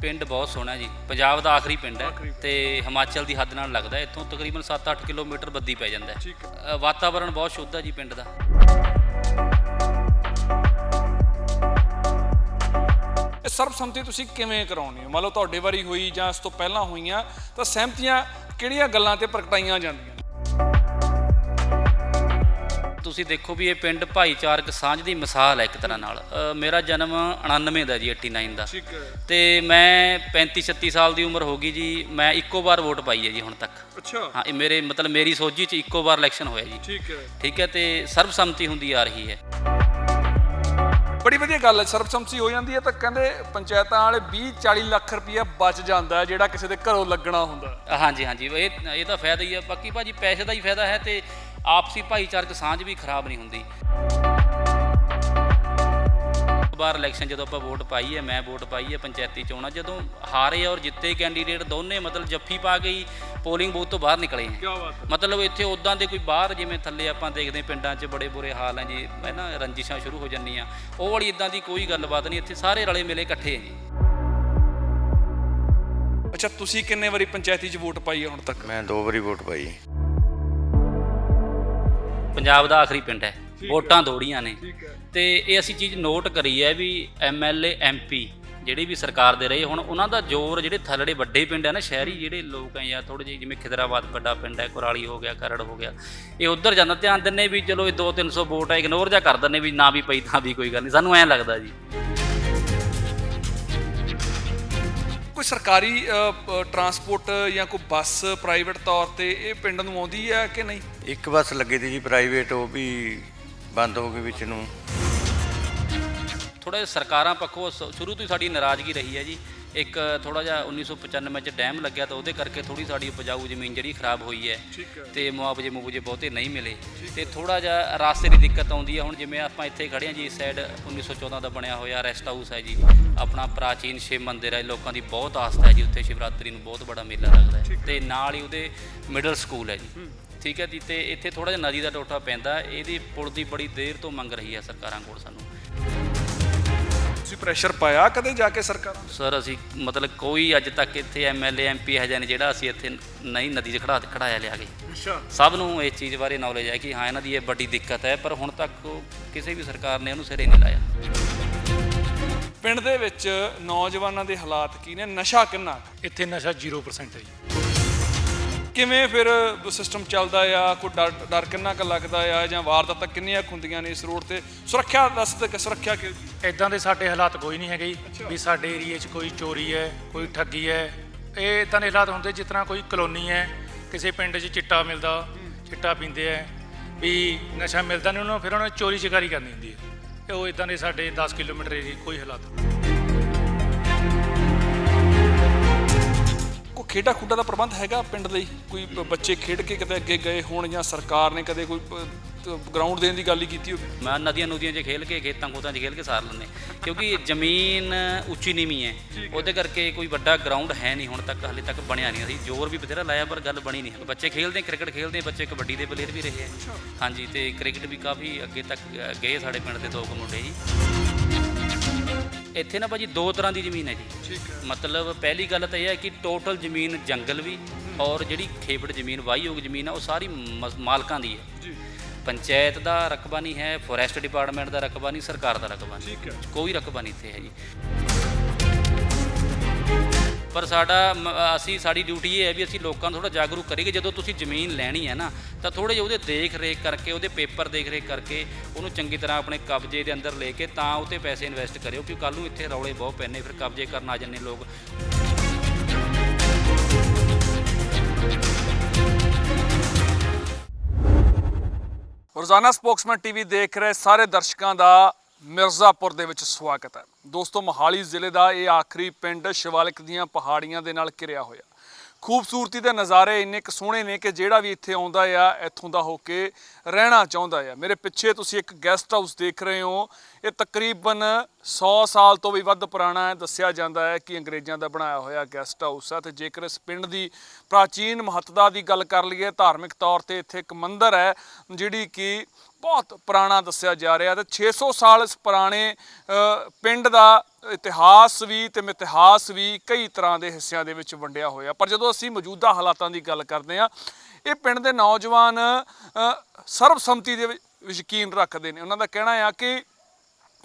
ਪਿੰਡ ਬਹੁਤ ਸੋਹਣਾ ਜੀ। ਪੰਜਾਬ ਦਾ ਆਖਰੀ ਪਿੰਡ ਹੈ ਤੇ ਹਿਮਾਚਲ ਦੀ ਹੱਦ ਨਾਲ ਲੱਗਦਾ। ਇੱਥੋਂ ਤਕਰੀਬਨ 7-8 ਕਿਲੋਮੀਟਰ ਬੱਦੀ ਪੈ ਜਾਂਦਾ ਹੈ। ਵਾਤਾਵਰਣ ਬਹੁਤ ਸ਼ੁੱਧ ਹੈ ਜੀ ਪਿੰਡ ਦਾ। ਇਹ ਸਰਬਸੰਮਤੀ ਤੁਸੀਂ ਕਿਵੇਂ ਕਰਾਉਣੀ ਹੋ? ਮੰਨ ਲਓ ਤੁਹਾਡੇ ਵਾਰੀ ਹੋਈ ਜਾਂ ਇਸ ਤੋਂ ਪਹਿਲਾਂ ਹੋਈਆਂ ਤਾਂ ਸਹਿਮਤੀਆਂ ਕਿਹੜੀਆਂ ਗੱਲਾਂ ਤੇ ਪ੍ਰਗਟਾਈਆਂ ਜਾਂਦੀਆਂ? ਤੁਸੀਂ ਦੇਖੋ ਵੀ ਇਹ ਪਿੰਡ ਭਾਈਚਾਰਕ ਸਾਂਝ ਦੀ ਮਿਸਾਲ ਹੈ ਇੱਕ ਤਰ੍ਹਾਂ ਨਾਲ। ਮੇਰਾ ਜਨਮ 99 ਦਾ ਜੀ 89 ਦਾ। ਠੀਕ ਹੈ। ਤੇ ਮੈਂ 35 36 ਸਾਲ ਦੀ ਉਮਰ ਹੋ ਗਈ ਜੀ ਮੈਂ ਇੱਕੋ ਵਾਰ ਵੋਟ ਪਾਈ ਹੈ ਜੀ ਹੁਣ ਤੱਕ। ਅੱਛਾ। ਹਾਂ ਇਹ ਮੇਰੇ ਮਤਲਬ ਮੇਰੀ ਸੋਝੀ 'ਚ ਇੱਕੋ ਵਾਰ ਇਲੈਕਸ਼ਨ ਹੋਇਆ ਜੀ। ਠੀਕ ਹੈ। ਠੀਕ ਹੈ ਤੇ ਸਰਬਸੰਮਤੀ ਹੁੰਦੀ ਆ ਰਹੀ ਹੈ। ਬੜੀ ਵਧੀਆ ਗੱਲ ਹੈ ਸਰਬਸੰਮਤੀ ਹੋ ਜਾਂਦੀ ਹੈ ਤਾਂ ਕਹਿੰਦੇ ਪੰਚਾਇਤਾਂ ਵਾਲੇ 20 40 ਲੱਖ ਰੁਪਇਆ ਬਚ ਜਾਂਦਾ ਜਿਹੜਾ ਕਿਸੇ ਦੇ ਘਰੋਂ ਲੱਗਣਾ ਹੁੰਦਾ। ਹਾਂਜੀ ਹਾਂਜੀ ਇਹ ਇਹ ਤਾਂ ਫਾਇਦਾ ਹੀ ਹੈ। ਬਾਕੀ ਭਾਜੀ ਪੈਸੇ ਦਾ ਹੀ ਫਾਇਦਾ ਹੈ ਤੇ ਆਪਸੀ ਭਾਈਚਾਰਕ ਸਾਂਝ ਵੀ ਖਰਾਬ ਨਹੀਂ ਹੁੰਦੀ। ਬਾਰ ਇਲੈਕਸ਼ਨ ਜਦੋਂ ਆਪਾਂ ਵੋਟ ਪਾਈ ਹੈ ਮੈਂ ਵੋਟ ਪਾਈ ਹੈ ਪੰਚਾਇਤੀ ਚੋਣਾਂ ਜਦੋਂ ਹਾਰੇ ਔਰ ਜਿੱਤੇ ਕੈਂਡੀਡੇਟ ਦੋਨੇ ਮਤਲਬ ਜੱਫੀ ਪਾ ਕੇ ਹੀ ਪੋਲਿੰਗ ਬੂਥ ਤੋਂ ਬਾਹਰ ਨਿਕਲੇ ਹੈ। ਕੀ ਬਾਤ ਹੈ। ਮਤਲਬ ਇੱਥੇ ਉਦਾਂ ਦੇ ਕੋਈ ਬਾਹਰ ਜਿਵੇਂ ਥੱਲੇ ਆਪਾਂ ਦੇਖਦੇ ਹਾਂ ਪਿੰਡਾਂ 'ਚ ਬੜੇ ਬੁਰੇ ਹਾਲ ਹੈ ਜੀ ਹੈ ਨਾ ਰੰਜਿਸ਼ਾਂ ਸ਼ੁਰੂ ਹੋ ਜਾਂਦੀਆਂ। ਉਹ ਵਾਲੀ ਇਦਾਂ ਦੀ ਕੋਈ ਗੱਲਬਾਤ ਨਹੀਂ ਇੱਥੇ ਸਾਰੇ ਰਲੇ ਮਿਲੇ ਇਕੱਠੇ ਹੈ ਜੀ। ਅੱਛਾ ਤੁਸੀਂ ਕਿੰਨੇ ਵਾਰੀ ਪੰਚਾਇਤੀ 'ਚ ਵੋਟ ਪਾਈ ਹੈ ਹੁਣ ਤੱਕ? ਮੈਂ ਦੋ ਵਾਰੀ ਵੋਟ ਪਾਈ ਪੰਜਾਬ ਦਾ ਆਖਰੀ ਪਿੰਡ ਹੈ। ਵੋਟਾਂ ਥੋੜੀਆਂ ਨੇ। ਤੇ ਇਹ ਅਸੀਂ ਚੀਜ਼ ਨੋਟ ਕਰੀ ਹੈ ਵੀ ਐਮਐਲਏ ਐਮਪੀ ਜਿਹੜੇ ਵੀ ਸਰਕਾਰ ਦੇ ਰਹੇ ਹੁਣ ਉਹਨਾਂ ਦਾ ਜ਼ੋਰ ਜਿਹੜੇ ਥੱਲੜੇ ਵੱਡੇ ਪਿੰਡ ਆ ਨਾ ਸ਼ਹਿਰੀ ਜਿਹੜੇ ਲੋਕ ਆ ਜਾਂ ਥੋੜੇ ਜਿਹੇ ਜਿਵੇਂ ਖਿਦਰਾਬਾਦ ਵੱਡਾ ਪਿੰਡ ਹੈ ਕੁਰਾਲੀ ਹੋ ਗਿਆ ਕਰੜ ਹੋ ਗਿਆ ਇਹ ਉਧਰ ਜਾਂਦਾ। ਧਿਆਨ ਦਿੰਨੇ ਵੀ ਚਲੋ ਇਹ 2-300 ਵੋਟ ਹੈ ਇਗਨੋਰ ਜਾਂ ਕਰ ਦਿੰਨੇ ਵੀ ਨਾ ਵੀ ਪਈ ਤਾਂ ਵੀ ਕੋਈ ਗੱਲ ਨਹੀਂ ਸਾਨੂੰ ਐਂ ਲੱਗਦਾ ਜੀ। ਕੋਈ ਸਰਕਾਰੀ ਟਰਾਂਸਪੋਰਟ ਜਾਂ ਕੋਈ ਬੱਸ ਪ੍ਰਾਈਵੇਟ ਤੌਰ ਤੇ ਇਹ ਪਿੰਡ ਨੂੰ ਆਉਂਦੀ ਹੈ ਕਿ ਨਹੀਂ? ਇੱਕ ਬੱਸ ਲੱਗੀ ਤੀ ਜੀ ਪ੍ਰਾਈਵੇਟ ਉਹ ਵੀ ਬੰਦ ਹੋ ਗਈ ਵਿੱਚ ਨੂੰ। ਥੋੜਾ ਜਿਹਾ ਸਰਕਾਰਾਂ ਪੱਖੋਂ ਸ- ਸ਼ੁਰੂ ਤੋਂ ਹੀ ਸਾਡੀ ਨਾਰਾਜ਼ਗੀ ਰਹੀ ਹੈ ਜੀ। ਇੱਕ ਥੋੜਾ ਜਿਹਾ 1995 ਚ ਡੈਮ ਲੱਗਿਆ ਤਾਂ ਉਹਦੇ ਕਰਕੇ ਥੋੜੀ ਸਾਡੀ ਉਪਜਾਊ ਜ਼ਮੀਨ ਜਿਹੜੀ ਖਰਾਬ ਹੋਈ ਹੈ। ਤੇ ਮੁਆਵਜ਼ੇ ਮੁਆਵਜ਼ੇ ਬਹੁਤੇ ਨਹੀਂ ਮਿਲੇ। ਤੇ ਥੋੜਾ ਜਿਹਾ ਰਾਸਤੇ ਦੀ ਦਿੱਕਤ ਆਉਂਦੀ ਹੈ। ਹੁਣ ਜਿਵੇਂ ਆਪਾਂ ਇੱਥੇ ਖੜੇ ਹਾਂ ਜੀ ਇਸ ਸਾਈਡ 1914 ਦਾ ਬਣਿਆ ਹੋਇਆ ਰੈਸਟ ਹਾਊਸ ਹੈ ਜੀ। ਆਪਣਾ ਪ੍ਰਾਚੀਨ ਸ਼ਿਵ ਮੰਦਿਰ ਹੈ। ਲੋਕਾਂ ਦੀ ਬਹੁਤ ਆਸਥਾ ਹੈ ਜੀ। ਉੱਥੇ ਸ਼ਿਵਰਾਤਰੀ ਨੂੰ ਬਹੁਤ ਬੜਾ ਮੇਲਾ ਲੱਗਦਾ ਹੈ। ਤੇ ਨਾਲ ਹੀ ਉਹਦੇ ਮਿਡਲ ਸਕੂਲ ਹੈ ਜੀ। ਠੀਕ ਹੈ ਜੀ। ਤੇ ਇੱਥੇ ਥੋੜਾ ਜਿਹਾ ਨਦੀ ਦਾ ਟੋਟਾ ਪੈਂਦਾ ਇਹਦੀ ਪੁਲ ਦੀ ਬੜੀ ਦੇਰ ਤੋਂ ਮੰਗ ਰਹੀ ਹੈ ਸਰਕਾਰਾਂ ਕੋਲ ਸਾਨੂੰ। ਤੁਸੀਂ ਪ੍ਰੈਸ਼ਰ ਪਾਇਆ ਕਦੇ ਜਾ ਕੇ ਸਰਕਾਰਾਂ ਨੂੰ? ਸਰ ਅਸੀਂ ਮਤਲਬ ਕੋਈ ਅੱਜ ਤੱਕ ਇੱਥੇ ਐਮਐਲਏ ਐਮਪੀ ਹੈ ਜਾਂ ਜਿਹੜਾ ਅਸੀਂ ਇੱਥੇ ਨਹੀਂ ਨਦੀ 'ਚ ਖੜਾ ਖੜਾਇਆ ਲਿਆ ਕੇ। ਅੱਛਾ। ਸਭ ਨੂੰ ਇਸ ਚੀਜ਼ ਬਾਰੇ ਨੌਲੇਜ ਹੈ ਕਿ ਹਾਂ ਇਹਨਾਂ ਦੀ ਇਹ ਵੱਡੀ ਦਿੱਕਤ ਹੈ ਪਰ ਹੁਣ ਤੱਕ ਕਿਸੇ ਵੀ ਸਰਕਾਰ ਨੇ ਉਹਨੂੰ ਸਿਰੇ ਨਹੀਂ ਲਾਇਆ। ਪਿੰਡ ਦੇ ਵਿੱਚ ਨੌਜਵਾਨਾਂ ਦੇ ਹਾਲਾਤ ਕੀ ਨੇ? ਨਸ਼ਾ ਕਿੰਨਾ ਕੁ? ਇੱਥੇ ਨਸ਼ਾ 0% ਹੈ ਜੀ। ਕਿਵੇਂ ਫਿਰ ਸਿਸਟਮ ਚੱਲਦਾ ਆ? ਕੋਈ ਡਰ ਡਰ ਕਿੰਨਾ ਕੁ ਲੱਗਦਾ ਆ? ਜਾਂ ਵਾਰਦਾਤਾਂ ਕਿੰਨੀਆਂ ਕੁ ਹੁੰਦੀਆਂ ਨੇ ਇਸ ਰੋਡ ਤੇ? ਸੁਰੱਖਿਆ ਦੱਸ ਤੇ ਕਿ ਸੁਰੱਖਿਆ ਕਿ ਇਦਾਂ ਦੇ ਸਾਡੇ ਹਾਲਾਤ ਕੋਈ ਨਹੀਂ ਹੈਗੇ ਜੀ ਵੀ ਸਾਡੇ ਏਰੀਏ 'ਚ ਕੋਈ ਚੋਰੀ ਹੈ ਕੋਈ ਠੱਗੀ ਹੈ। ਇਹ ਇਦਾਂ ਦੇ ਹਾਲਾਤ ਹੁੰਦੇ ਜਿਸ ਤਰ੍ਹਾਂ ਕੋਈ ਕਲੋਨੀ ਹੈ ਕਿਸੇ ਪਿੰਡ 'ਚ ਚਿੱਟਾ ਮਿਲਦਾ ਚਿੱਟਾ ਪੀਂਦੇ ਹੈ ਵੀ ਨਸ਼ਾ ਮਿਲਦਾ ਨਹੀਂ ਉਹਨਾਂ ਨੂੰ ਫਿਰ ਉਹਨਾਂ ਚੋਰੀ ਚਕਾਰੀ ਕਰਨੀ ਹੁੰਦੀ ਹੈ। ਤੇ ਉਹ ਇਦਾਂ ਦੇ ਸਾਡੇ 10 ਕਿਲੋਮੀਟਰ ਏਰੀਏ ਕੋਈ ਹਾਲਾਤ ਕੋਈ ਖੇਡਾਂ ਖੁੱਡਾਂ ਦਾ ਪ੍ਰਬੰਧ ਹੈਗਾ ਪਿੰਡ ਲਈ? ਕੋਈ ਬੱਚੇ ਖੇਡ ਕੇ ਕਿਤੇ ਅੱਗੇ ਗਏ ਹੋਣ ਜਾਂ ਸਰਕਾਰ ਨੇ ਕਦੇ ਕੋਈ ਗਰਾਊਂਡ ਦੇਣ ਦੀ ਗੱਲ ਹੀ ਕੀਤੀ ਹੋਵੇ। ਮੈਂ ਨਦੀਆਂ ਨਦੀਆਂ 'ਚ ਖੇਲ ਕੇ ਖੇਤਾਂ ਖੋਤਾਂ 'ਚ ਖੇਲ ਕੇ ਸਾਰ ਲੈਂਦੇ। ਕਿਉਂਕਿ ਜ਼ਮੀਨ ਉੱਚੀ ਨੀਵੀਂ ਹੈ। ਉਹਦੇ ਕਰਕੇ ਕੋਈ ਵੱਡਾ ਗਰਾਊਂਡ ਹੈ ਨਹੀਂ ਹੁਣ ਤੱਕ ਹਲੇ ਤੱਕ ਬਣਿਆ ਨਹੀਂ ਅਸੀਂ। ਜ਼ੋਰ ਵੀ ਬਥੇਰਾ ਲਾਇਆ ਪਰ ਗੱਲ ਬਣੀ ਨਹੀਂ ਬੱਚੇ ਖੇਲਦੇ ਕ੍ਰਿਕਟ ਖੇਲਦੇ ਬੱਚੇ ਕਬੱਡੀ ਦੇ ਪਲੇਅਰ ਵੀ ਰਹੇ ਹੈ। ਹਾਂਜੀ ਤੇ ਕ੍ਰਿਕਟ ਵੀ ਕਾਫੀ ਅੱਗੇ ਤੱਕ ਗਏ ਸਾਡੇ ਪਿੰਡ ਦੇ ਦੋ ਕੁ ਮੁੰਡੇ ਜੀ। ਇੱਥੇ ਨਾ ਭਾਜੀ ਦੋ ਤਰ੍ਹਾਂ ਦੀ ਜ਼ਮੀਨ ਹੈ ਜੀ। ਮਤਲਬ ਪਹਿਲੀ ਗੱਲ ਤਾਂ ਇਹ ਹੈ ਕਿ ਟੋਟਲ ਜ਼ਮੀਨ ਜੰਗਲ ਵੀ ਔਰ ਜਿਹੜੀ ਖੇਪੜ ਜ਼ਮੀਨ ਵਾਹੀਯੋਗ ਜ਼ਮੀਨ ਆ ਉਹ ਸਾਰੀ ਮਾਲਕਾਂ ਦੀ ਹੈ। ਜੀ। ਪੰਚਾਇਤ ਦਾ ਰਕਬਾ ਨਹੀਂ ਹੈ ਫੋਰੈਸਟ ਡਿਪਾਰਟਮੈਂਟ ਦਾ ਰਕਬਾ ਨਹੀਂ ਸਰਕਾਰ ਦਾ ਰਕਬਾ ਨਹੀਂ। ਠੀਕ ਹੈ। ਕੋਈ ਰਕਬਾ ਨਹੀਂ ਇੱਥੇ ਹੈ ਜੀ। ਪਰ ਸਾਡਾ ਅਸੀਂ ਸਾਡੀ ਡਿਊਟੀ ਇਹ ਹੈ ਵੀ ਅਸੀਂ ਲੋਕਾਂ ਨੂੰ ਥੋੜਾ ਜਾਗਰੂਕ ਕਰੀਏ ਜਦੋਂ ਤੁਸੀਂ ਜ਼ਮੀਨ ਲੈਣੀ ਹੈ ਨਾ ਤਾਂ ਥੋੜੇ ਜਿਹਾ ਉਹਦੇ ਦੇਖ ਰੇਖ ਕਰਕੇ ਉਹਦੇ ਪੇਪਰ ਦੇਖ ਰੇਖ ਕਰਕੇ ਉਹਨੂੰ ਚੰਗੀ ਤਰ੍ਹਾਂ ਆਪਣੇ ਕਬਜ਼ੇ ਦੇ ਅੰਦਰ ਲੈ ਕੇ ਤਾਂ ਉੱਤੇ ਪੈਸੇ ਇਨਵੈਸਟ ਕਰਿਓ ਕਿਉਂਕਿ ਕੱਲ ਨੂੰ ਇੱਥੇ ਰੌਲੇ ਬਹੁਤ ਪੈਣੇ ਫਿਰ ਕਬਜ਼ੇ ਕਰਨ ਆ ਜਾਂਦੇ ਲੋਕ। ਰੋਜ਼ਾਨਾ ਸਪੋਕਸਮੈਨ ਟੀਵੀ ਦੇਖ ਰਹੇ ਸਾਰੇ ਦਰਸ਼ਕਾਂ ਦਾ ਮਿਰਜ਼ਾਪੁਰ ਦੇ ਵਿੱਚ ਸਵਾਗਤ ਹੈ। ਦੋਸਤੋ, ਮੋਹਾਲੀ ਜ਼ਿਲ੍ਹੇ ਦਾ ਇਹ ਆਖਰੀ ਪਿੰਡ ਸ਼ਿਵਾਲਿਕ ਦੀਆਂ ਪਹਾੜੀਆਂ ਦੇ ਨਾਲ ਘਿਰਿਆ ਹੋਇਆ। ਖੂਬਸੂਰਤੀ ਦੇ ਨਜ਼ਾਰੇ ਇੰਨੇ ਕੁ ਸੋਹਣੇ ਨੇ ਕਿ ਜਿਹੜਾ ਵੀ ਇੱਥੇ ਆਉਂਦਾ ਆ, ਇੱਥੋਂ ਦਾ ਹੋ ਕੇ ਰਹਿਣਾ ਚਾਹੁੰਦਾ ਆ। ਮੇਰੇ ਪਿੱਛੇ ਤੁਸੀਂ ਇੱਕ ਗੈਸਟ ਹਾਊਸ ਦੇਖ ਰਹੇ ਹੋ। ਇਹ ਤਕਰੀਬਨ 100 ਸਾਲ ਤੋਂ ਵੀ ਵੱਧ ਪੁਰਾਣਾ ਹੈ। ਦੱਸਿਆ ਜਾਂਦਾ ਹੈ ਕਿ ਅੰਗਰੇਜ਼ਾਂ ਦਾ ਬਣਾਇਆ ਹੋਇਆ ਗੈਸਟ ਹਾਊਸ ਹੈ। ਤੇ ਜੇਕਰ ਇਸ ਪਿੰਡ ਦੀ ਪ੍ਰਾਚੀਨ ਮਹੱਤਤਾ ਦੀ ਗੱਲ ਕਰ ਲਈਏ, ਧਾਰਮਿਕ ਤੌਰ ਤੇ ਇੱਥੇ ਇੱਕ ਮੰਦਿਰ ਹੈ, ਜਿਹੜੀ ਕਿ ਬਹੁਤ ਪੁਰਾਣਾ ਦੱਸਿਆ ਜਾ ਰਿਹਾ ਤੇ 600 ਸਾਲ ਇਸ ਪੁਰਾਣੇ ਪਿੰਡ ਦਾ ਇਤਿਹਾਸ ਵੀ ਤੇ ਮਿਥਿਹਾਸ ਵੀ ਕਈ ਤਰ੍ਹਾਂ ਦੇ ਹਿੱਸਿਆਂ ਦੇ ਵਿੱਚ ਵੰਡਿਆ ਹੋਇਆ। ਪਰ ਜਦੋਂ ਅਸੀਂ ਮੌਜੂਦਾ ਹਾਲਾਤਾਂ ਦੀ ਗੱਲ ਕਰਦੇ ਹਾਂ, ਇਹ ਪਿੰਡ ਦੇ ਨੌਜਵਾਨ ਸਰਬਸੰਮਤੀ ਦੇ ਵਿੱਚ ਯਕੀਨ ਰੱਖਦੇ ਨੇ। ਉਹਨਾਂ ਦਾ ਕਹਿਣਾ ਆ ਕਿ